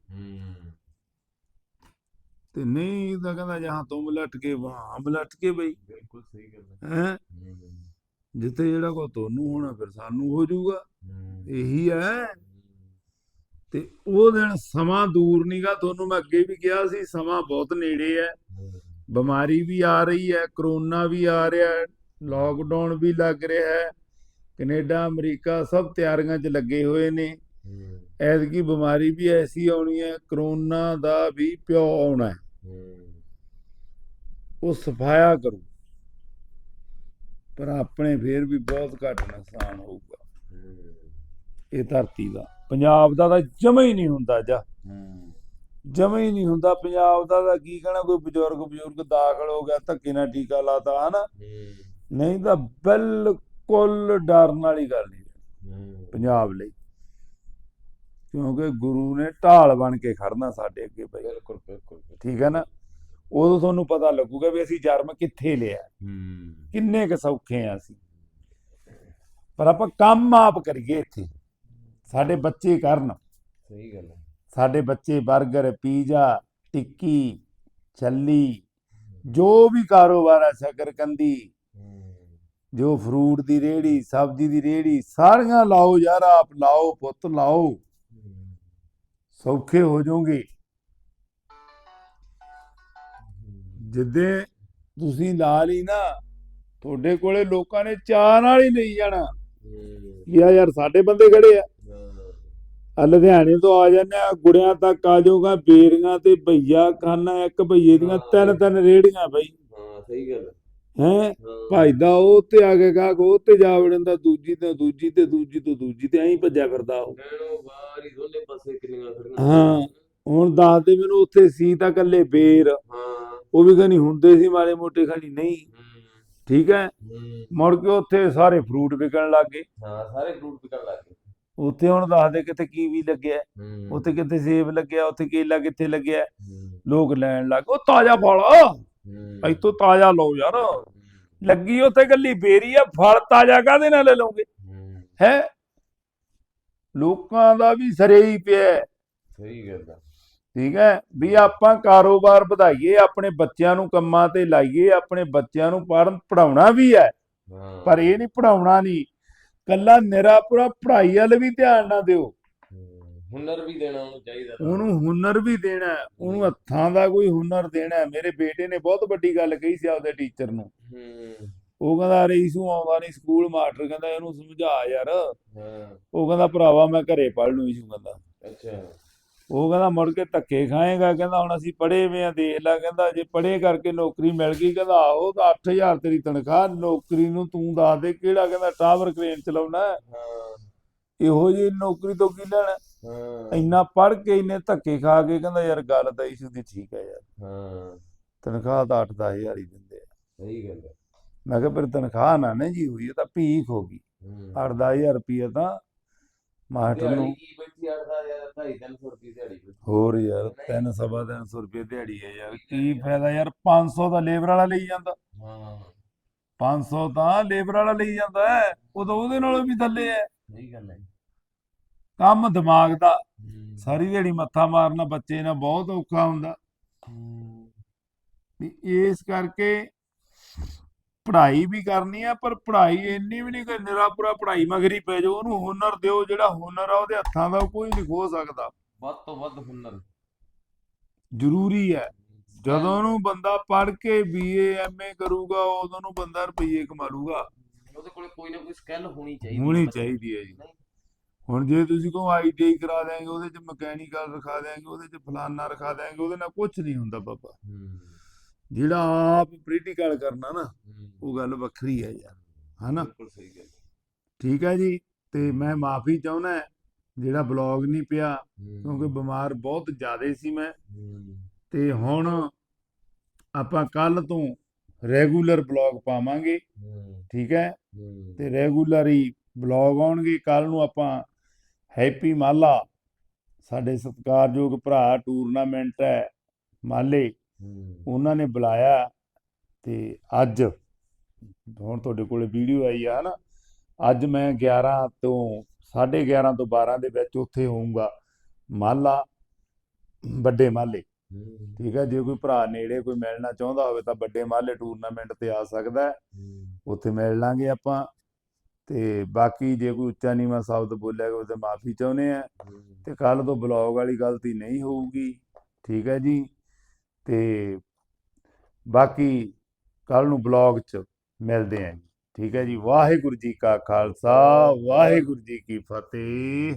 ਤੇ ਨਹੀਂ ਤਾਂ ਕਹਿੰਦਾ ਜਹਾਂ ਤੁਮ ਲਟ ਕੇ ਵਹਾਂ ਹਮ ਲਟ ਕੇ ਬਈ।
ਬਿਲਕੁਲ ਸਹੀ ਗੱਲ ਹੈ?
ਹੂੰ। ਜਿੱਥੇ ਜਿਹੜਾ ਕੋ ਤੁਹਾਨੂੰ ਹੋਣਾ ਫਿਰ ਸਾਨੂੰ ਹੋ ਜਾਊਗਾ। ਇਹੀ ਹੈ। ਤੇ ਉਹ ਦਿਨ ਸਮਾਂ ਦੂਰ ਨਹੀਂਗਾ ਤੁਹਾਨੂੰ ਮੈਂ ਅੱਗੇ ਵੀ ਕਿਹਾ ਸੀ ਸਮਾਂ ਬਹੁਤ ਨੇੜੇ ਹੈ। ਬਿਮਾਰੀ ਵੀ ਆ ਰਹੀ ਹੈ ਕਰੋਨਾ ਵੀ ਆ ਰਿਹਾ ਹੈ ਲੋਕਡਾਊਨ ਵੀ ਲੱਗ ਰਿਹਾ ਹੈ। ਕੈਨੇਡਾ ਅਮਰੀਕਾ ਸਭ ਤਿਆਰੀਆਂ 'ਚ ਲੱਗੇ ਹੋਏ ਨੇ। ਐਤਕੀ ਬਿਮਾਰੀ ਵੀ ਐਸੀ ਆਉਣੀ ਹੈ ਕਰੋਨਾ ਦਾ ਵੀ ਪਿਓ ਆਉਣਾ ਹੂੰ। ਉਹ ਸਫਾਇਆ ਕਰੂ। ਪਰ ਆਪਣੇ ਫੇਰ ਵੀ ਬਹੁਤ ਘੱਟ ਨੁਕਸਾਨ ਹੋਊਗਾ। ਇਹ ਧਰਤੀ ਦਾ। ਪੰਜਾਬ ਦਾ ਤਾਂ ਜਮਾ ਹੀ ਨਹੀਂ ਹੁੰਦਾ ਜਾ। ਜਮਾ ਹੀ ਨਹੀਂ ਹੁੰਦਾ। ਪੰਜਾਬ ਦਾ ਤਾਂ ਕੀ ਕਹਣਾ ਕੋਈ ਬਜ਼ੁਰਗ ਬਜ਼ੁਰਗ ਦਾਖਲ ਹੋ ਗਿਆ ਧੱਕੇ ਨਾਲ ਟੀਕਾ ਲਾਤਾ ਹਨਾ? ਨਹੀਂ ਤਾਂ ਬਿਲਕੁਲ ਡਰਨ ਵਾਲੀ ਗੱਲ ਨਹੀਂ। ਪੰਜਾਬ ਲਈ। ਕਿਉਂਕਿ ਗੁਰੂ ਨੇ ਢਾਲ ਬਣ ਕੇ ਖੜਨਾ ਸਾਡੇ ਅੱਗੇ ਬਈ
ਬਿਲਕੁਲ ਬਿਲਕੁਲ।
ਠੀਕ ਹੈ ਨਾ? ਉਦੋਂ ਤੁਹਾਨੂੰ ਪਤਾ ਲੱਗੂਗਾ ਵੀ ਅਸੀਂ ਜਨਮ ਕਿੱਥੇ ਲਿਆ।
ਹੂੰ।
ਕਿੰਨੇ ਕੁ ਸੌਖੇ ਆ ਅਸੀਂ। ਪਰ ਆਪਾਂ ਕੰਮ ਆਪ ਕਰੀਏ ਇੱਥੇ। ਸਾਡੇ ਬੱਚੇ ਕਰਨ।
ਸਹੀ ਗੱਲ ਹੈ
ਸਾਡੇ ਬੱਚੇ 버ਗਰ ਪੀਜ਼ਾ ਟਿੱਕੀ ਛੱਲੀ ਜੋ ਵੀ ਕਾਰੋਬਾਰ ਹੈ। ਸ਼ਕਰਕੰਦੀ ਜੋ ਫਰੂਟ ਦੀ ਰੇੜੀ ਸਬਜ਼ੀ ਦੀ ਰੇੜੀ ਸਾਰੀਆਂ ਲਾਓ ਯਾਰ ਆਪ ਲਾਓ ਪੁੱਤ ਲਾਓ। ਸੌਖੇ ਹੋ ਜਾਓਗੇ। ਜਿੱਦੇ ਤੁਸੀਂ ਲਾ ਲਈ ਨਾ ਤੁਹਾਡੇ ਕੋਲੇ ਲੋਕਾਂ ਨੇ ਚਾਹ ਨਾਲ ਹੀ ਲਈ ਜਾਣਾ। ਆ ਯਾਰ ਸਾਡੇ ਬੰਦੇ ਖੜੇ ਆ? ਆ ਲੁਧਿਆਣੇ ਤੋਂ ਆ ਜਾਂਦੇ ਆ ਗੁੜਿਆਂ ਤੱਕ ਆ ਜਾਊਗਾ ਬੇਰੀਆਂ ਤੇ ਭਈਆ ਖਾਨਾ ਇੱਕ ਭਈਏ ਦੀਆਂ ਤਿੰਨ ਤਿੰਨ ਰੇੜੀਆਂ ਬਈ।
ਹਾਂ ਸਹੀ ਗੱਲ
ਹੈ? ਭਾਈਦਾ ਉਹ ਤੇ ਆ ਕੇ ਕਹਾ ਉਹ ਤੇ ਜਾ ਵੜਨ ਦੂਜੀ ਤੇ ਦੂਜੀ ਤੇ ਦੂਜੀ ਤੋਂ ਦੂਜੀ ਤੇ ਐਂ ਭੱਜਿਆ ਫਿਰਦਾ ਉਹ।
ਬਾਹਰ ਹੀ ਦੋਨੇ ਪਾਸੇ ਕਿੰਨੀਆਂ ਖੜੀਆਂ
ਹਾਂ। ਹੁਣ ਦੱਸਦੇ ਮੈਨੂੰ ਉੱਥੇ ਸੀ ਤਾਂ ਕੱਲੇ ਬੇਰ।
ਹਾਂ।
ਉਹ ਵੀ ਕਹਿੰਦੀ ਹੁੰਦੇ ਸੀ ਮਾੜੇ ਮੋਟੇ ਖਾਣੀ ਨਹੀਂ। ਠੀਕ ਹੈ? ਮੁੜ ਕੇ ਉੱਥੇ ਸਾਰੇ ਫਰੂਟ ਵਿਕਣ ਲੱਗ ਗਏ।
ਹਾਂ ਸਾਰੇ ਫਰੂਟ ਵਿਕਣ ਲੱਗ ਗਏ।
ਉੱਥੇ ਹੁਣ ਦੱਸਦੇ ਕਿਤੇ ਕੀਵੀ ਲੱਗਿਆ।
ਹੂੰ।
ਉੱਥੇ ਕਿਤੇ ਸੇਬ ਲੱਗਿਆ ਉੱਥੇ ਕੇਲਾ ਕਿੱਥੇ ਲੱਗਿਆ। ਲੋਕ ਲੈਣ ਲੱਗ ਉਹ ਤਾਜ਼ਾ ਫਲ। ਇੱਥੋਂ ਤਾਜ਼ਾ ਲਓ ਯਾਰ। ਲੱਗੀ ਉੱਥੇ ਗੱਲੀ ਬੇਰੀ ਆ ਫਲ ਤਾਜ਼ਾ ਕਾਹਦੇ ਨਾਲ ਲੈ ਲਓਗੇ?
ਹੂੰ।
ਲੋਕਾਂ ਦਾ ਵੀ ਸਰੇ ਹੀ ਪਿਆ।
ਸਹੀ ਗੱਲ
ਠੀਕ ਹੈ? ਵੀ ਆਪਾਂ ਕਾਰੋਬਾਰ ਵਧਾਈਏ ਆਪਣੇ ਬੱਚਿਆਂ ਨੂੰ ਕੰਮਾਂ ਤੇ ਲਾਈਏ ਆਪਣੇ ਬੱਚਿਆਂ ਨੂੰ ਪੜ੍ਹਨ ਪੜਾਉਣਾ ਵੀ ਹੈ। ਪਰ ਇਹ ਨਹੀਂ ਪੜਾਉਣਾ ਨਹੀਂ। ਕੱਲਾ ਨਿਰਾ ਪੂਰਾ ਪੜ੍ਹਾਈ ਵੱਲ ਵੀ ਧਿਆਨ ਨਾ ਦਿਓ।
ਹੁਨਰ ਵੀ ਦੇਣਾ ਉਹਨੂੰ ਚਾਹੀਦਾ
ਉਹਨੂੰ ਹੁਨਰ ਵੀ ਦੇਣਾ ਉਹਨੂੰ ਹੱਥਾਂ ਦਾ ਕੋਈ ਹੁਨਰ ਦੇਣਾ। ਮੇਰੇ ਬੇਟੇ ਨੇ ਬਹੁਤ ਵੱਡੀ ਗੱਲ ਕਹੀ ਸੀ ਆਪਦੇ ਟੀਚਰ ਨੂੰ। ਉਹ ਕਹਿੰਦਾ ਰਈਸੂ ਆਉਂਦਾ ਨਹੀਂ ਸਕੂਲ ਮਾਸਟਰ ਕਹਿੰਦਾ ਇਹਨੂੰ ਸਮਝਾ ਯਾਰ। ਉਹ ਕਹਿੰਦਾ ਭਰਾਵਾ ਮੈਂ ਘਰੇ ਪੜ੍ਹ ਲੂ ਇਸ਼ੂ ਕਹਿੰਦਾ।
ਅੱਛਾ।
ਉਹ ਕਹਿੰਦਾ ਮੁੜ ਕੇ ਧੱਕੇ ਖਾਏਗਾ ਕਹਿੰਦਾ ਹੁਣ ਅਸੀਂ ਪੜ੍ਹੇ ਵੇ ਆ ਦੇਖ ਲੈ ਕਹਿੰਦਾ ਜੇ ਪੜ੍ਹੇ ਕਰਕੇ ਨੌਕਰੀ ਮਿਲ ਗਈ ਕਹਿੰਦਾ ਆਹੋ ਤਾਂ 8000 ਤੇਰੀ ਤਨਖਾਹ ਨੌਕਰੀ ਨੂੰ ਤੂੰ ਦੱਸ ਦੇ ਕਿਹੜਾ ਕਹਿੰਦਾ ਟਾਵਰ ਕ੍ਰੇਨ ਚਲਾਉਣਾ। ਇਹੋ ਜਿਹੀ ਨੌਕਰੀ ਤੋਂ ਕੀ ਲੈਣਾ?
ਹਾਂ।
ਇੰਨਾ ਪੜ੍ਹ ਕੇ ਇੰਨੇ ਧੱਕੇ ਖਾ ਕੇ ਕਹਿੰਦਾ ਯਾਰ ਗੱਲ ਤਾਂ ਇਸ਼ੂ ਦੀ ਠੀਕ ਹੈ ਯਾਰ।
ਹਾਂ।
ਤਨਖਾਹ ਤਾਂ 8-10000 ਹੀ ਦਿੰਦੇ ਆ।
ਸਹੀ ਗੱਲ ਹੈ
ਮੈਂ ਕਿਹਾ ਫਿਰ ਤਨਖਾਹ ਨਾ ਨਾ ਜੀ ਹੋਈ ਤਾਂ ਭੀਖ ਹੋ ਗਈ।
ਹੂੰ।
8-10000 ਰੁਪਏ ਤਾਂ ਮਾਸਟਰ ਨੂੰ।
ਦਿਹਾੜੀ ਕੀ ਬੈਠੀ 8000 250 ਰੁਪਏ ਦਿਹਾੜੀ ਬੈਠੀ
ਹੋਰ ਯਾਰ 3 ਸਵਾ 300 ਰੁਪਏ ਦਿਹਾੜੀ ਹੈ ਯਾਰ। ਕੀ ਫਾਇਦਾ ਯਾਰ 500 ਦਾ ਲੇਬਰ ਵਾਲਾ ਲਈ ਜਾਂਦਾ।
ਹਾਂ।
500 ਤਾਂ ਲੇਬਰ ਵਾਲਾ ਲਈ ਜਾਂਦਾ ਹੈ। ਉਦੋਂ ਉਹਦੇ ਨਾਲੋਂ ਵੀ ਥੱਲੇ ਹੈ।
ਸਹੀ ਗੱਲ ਹੈ
ਕੰਮ ਦਿਮਾਗ ਦਾ। ਸਾਰੀ ਦਿਹਾੜੀ ਮੱਥਾ ਮਾਰਨਾ ਬੱਚੇ ਨਾਲ ਬਹੁਤ ਔਖਾ ਹੁੰਦਾ। ਵੀ ਇਸ ਕਰਕੇ ਪੜ੍ਹਾਈ ਵੀ ਕਰਨੀ ਆ ਪਰ ਪੜ੍ਹਾਈ ਇੰਨੀ ਵੀ ਨਹੀਂ ਕਿ ਨਿਰਾ ਪੂਰਾ ਪੜ੍ਹਾਈ ਮਗਰੀ ਪੈ ਜਾਓ ਉਹਨੂੰ ਹੁਨਰ ਦਿਓ ਜਿਹੜਾ ਹੁਨਰ ਆ ਉਹਦੇ ਹੱਥਾਂ ਦਾ ਕੋਈ ਨਹੀਂ ਖੋ ਸਕਦਾ।
ਵੱਧ ਤੋਂ ਵੱਧ ਹੁਨਰ।
ਜ਼ਰੂਰੀ ਹੈ। ਜਦੋਂ ਉਹਨੂੰ ਬੰਦਾ ਪੜ੍ਹ ਕੇ ਬੀਏ ਐਮਏ ਕਰੂਗਾ ਉਦੋਂ ਨੂੰ ਬੰਦਾ ਰੁਪਈਏ ਕਮਾ ਲੂਗਾ।
ਉਹਦੇ ਕੋਲੇ ਕੋਈ ਨਾ ਕੋਈ ਸਕਿੱਲ ਹੋਣੀ ਚਾਹੀਦੀ
ਹੋਣੀ। ਚਾਹੀਦੀ ਹੈ ਜੀ? ਹੁਣ ਜੇ ਤੁਸੀਂ ਕਹੋ ਆਈਟੀਆਈ ਕਰਾ ਦੇਾਂਗੇ ਉਹਦੇ ਚ ਮਕੈਨੀਕਲ ਰਖਾ ਦੇਾਂਗੇ ਉਹਦੇ ਚ ਫਲਾਨਾ ਰਖਾ ਦੇਾਂਗੇ ਉਹਦੇ ਨਾਲ ਕੁਝ ਨਹੀਂ ਹੁੰਦਾ ਬਾਬਾ।
ਹੂੰ।
ਜਿਹੜਾ ਆਪ ਪ੍ਰੈਕਟੀਕਲ ਕਰਨਾ ਨਾ ਉਹ ਗੱਲ ਵੱਖਰੀ ਹੈ ਯਾਰ ਹਨਾ?
ਬਿਲਕੁਲ ਸਹੀ ਗੱਲ
ਠੀਕ ਹੈ ਜੀ ਤੇ ਮੈਂ ਮਾਫੀ ਚਾਹੁੰਦਾ ਜਿਹੜਾ ਬਲੌਗ ਨਹੀਂ ਪਿਆ ਕਿਉਂਕਿ ਬਿਮਾਰ ਬਹੁਤ ਜ਼ਿਆਦਾ ਸੀ ਮੈਂ। ਤੇ ਹੁਣ ਆਪਾਂ ਕੱਲ ਤੋਂ ਰੈਗੂਲਰ ਬਲੌਗ ਪਾਵਾਂਗੇ ਠੀਕ ਹੈ? ਤੇ ਰੈਗੂਲਰ ਹੀ ਬਲੌਗ ਆਉਣਗੇ ਕੱਲ ਨੂੰ ਆਪਾਂ ਹੈਪੀ ਮਾਲਾ ਸਾਡੇ ਸਤਿਕਾਰਯੋਗ ਭਰਾ ਟੂਰਨਾਮੈਂਟ ਹੈ ਮਾਲੇ ਉਹਨਾਂ ਨੇ ਬੁਲਾਇਆ ਤੇ ਅੱਜ ਹੁਣ ਤੁਹਾਡੇ ਕੋਲੇ ਵੀਡੀਓ ਆਈ ਆ ਹਨਾ? ਅੱਜ ਮੈਂ 11 ਤੋਂ 11:30 ਤੋਂ 12 ਦੇ ਵਿੱਚ ਉੱਥੇ ਹੋਊਂਗਾ। ਮਾਲਾ ਵੱਡੇ ਮਾਲੇ। ਠੀਕ ਹੈ ਜੇ ਕੋਈ ਭਰਾ ਨੇੜੇ ਕੋਈ ਮਿਲਣਾ ਚਾਹੁੰਦਾ ਹੋਵੇ ਤਾਂ ਵੱਡੇ ਮਾਲੇ ਟੂਰਨਾਮੈਂਟ ਤੇ ਆ ਸਕਦਾ ਉੱਥੇ ਮਿਲ ਲਾਂਗੇ ਆਪਾਂ। ਤੇ ਬਾਕੀ ਜੇ ਕੋਈ ਉੱਚਾ ਨੀਵਾਂ ਸ਼ਬਦ ਬੋਲਿਆ ਗਿਆ ਉਹਦੇ ਮਾਫੀ ਚਾਹੁੰਦੇ ਆ। ਤੇ ਕੱਲ ਤੋਂ ਬਲੌਗ ਵਾਲੀ ਗਲਤੀ ਨਹੀਂ ਹੋਊਗੀ। ਠੀਕ ਹੈ ਜੀ। ਤੇ ਬਾਕੀ ਕੱਲ ਨੂੰ ਬਲੌਗ 'ਚ ਮਿਲਦੇ ਆਂ ਜੀ। ਠੀਕ ਹੈ ਜੀ? ਵਾਹਿਗੁਰੂ ਜੀ ਕਾ ਖਾਲਸਾ, ਵਾਹਿਗੁਰੂ ਜੀ ਕੀ ਫਤਿਹ।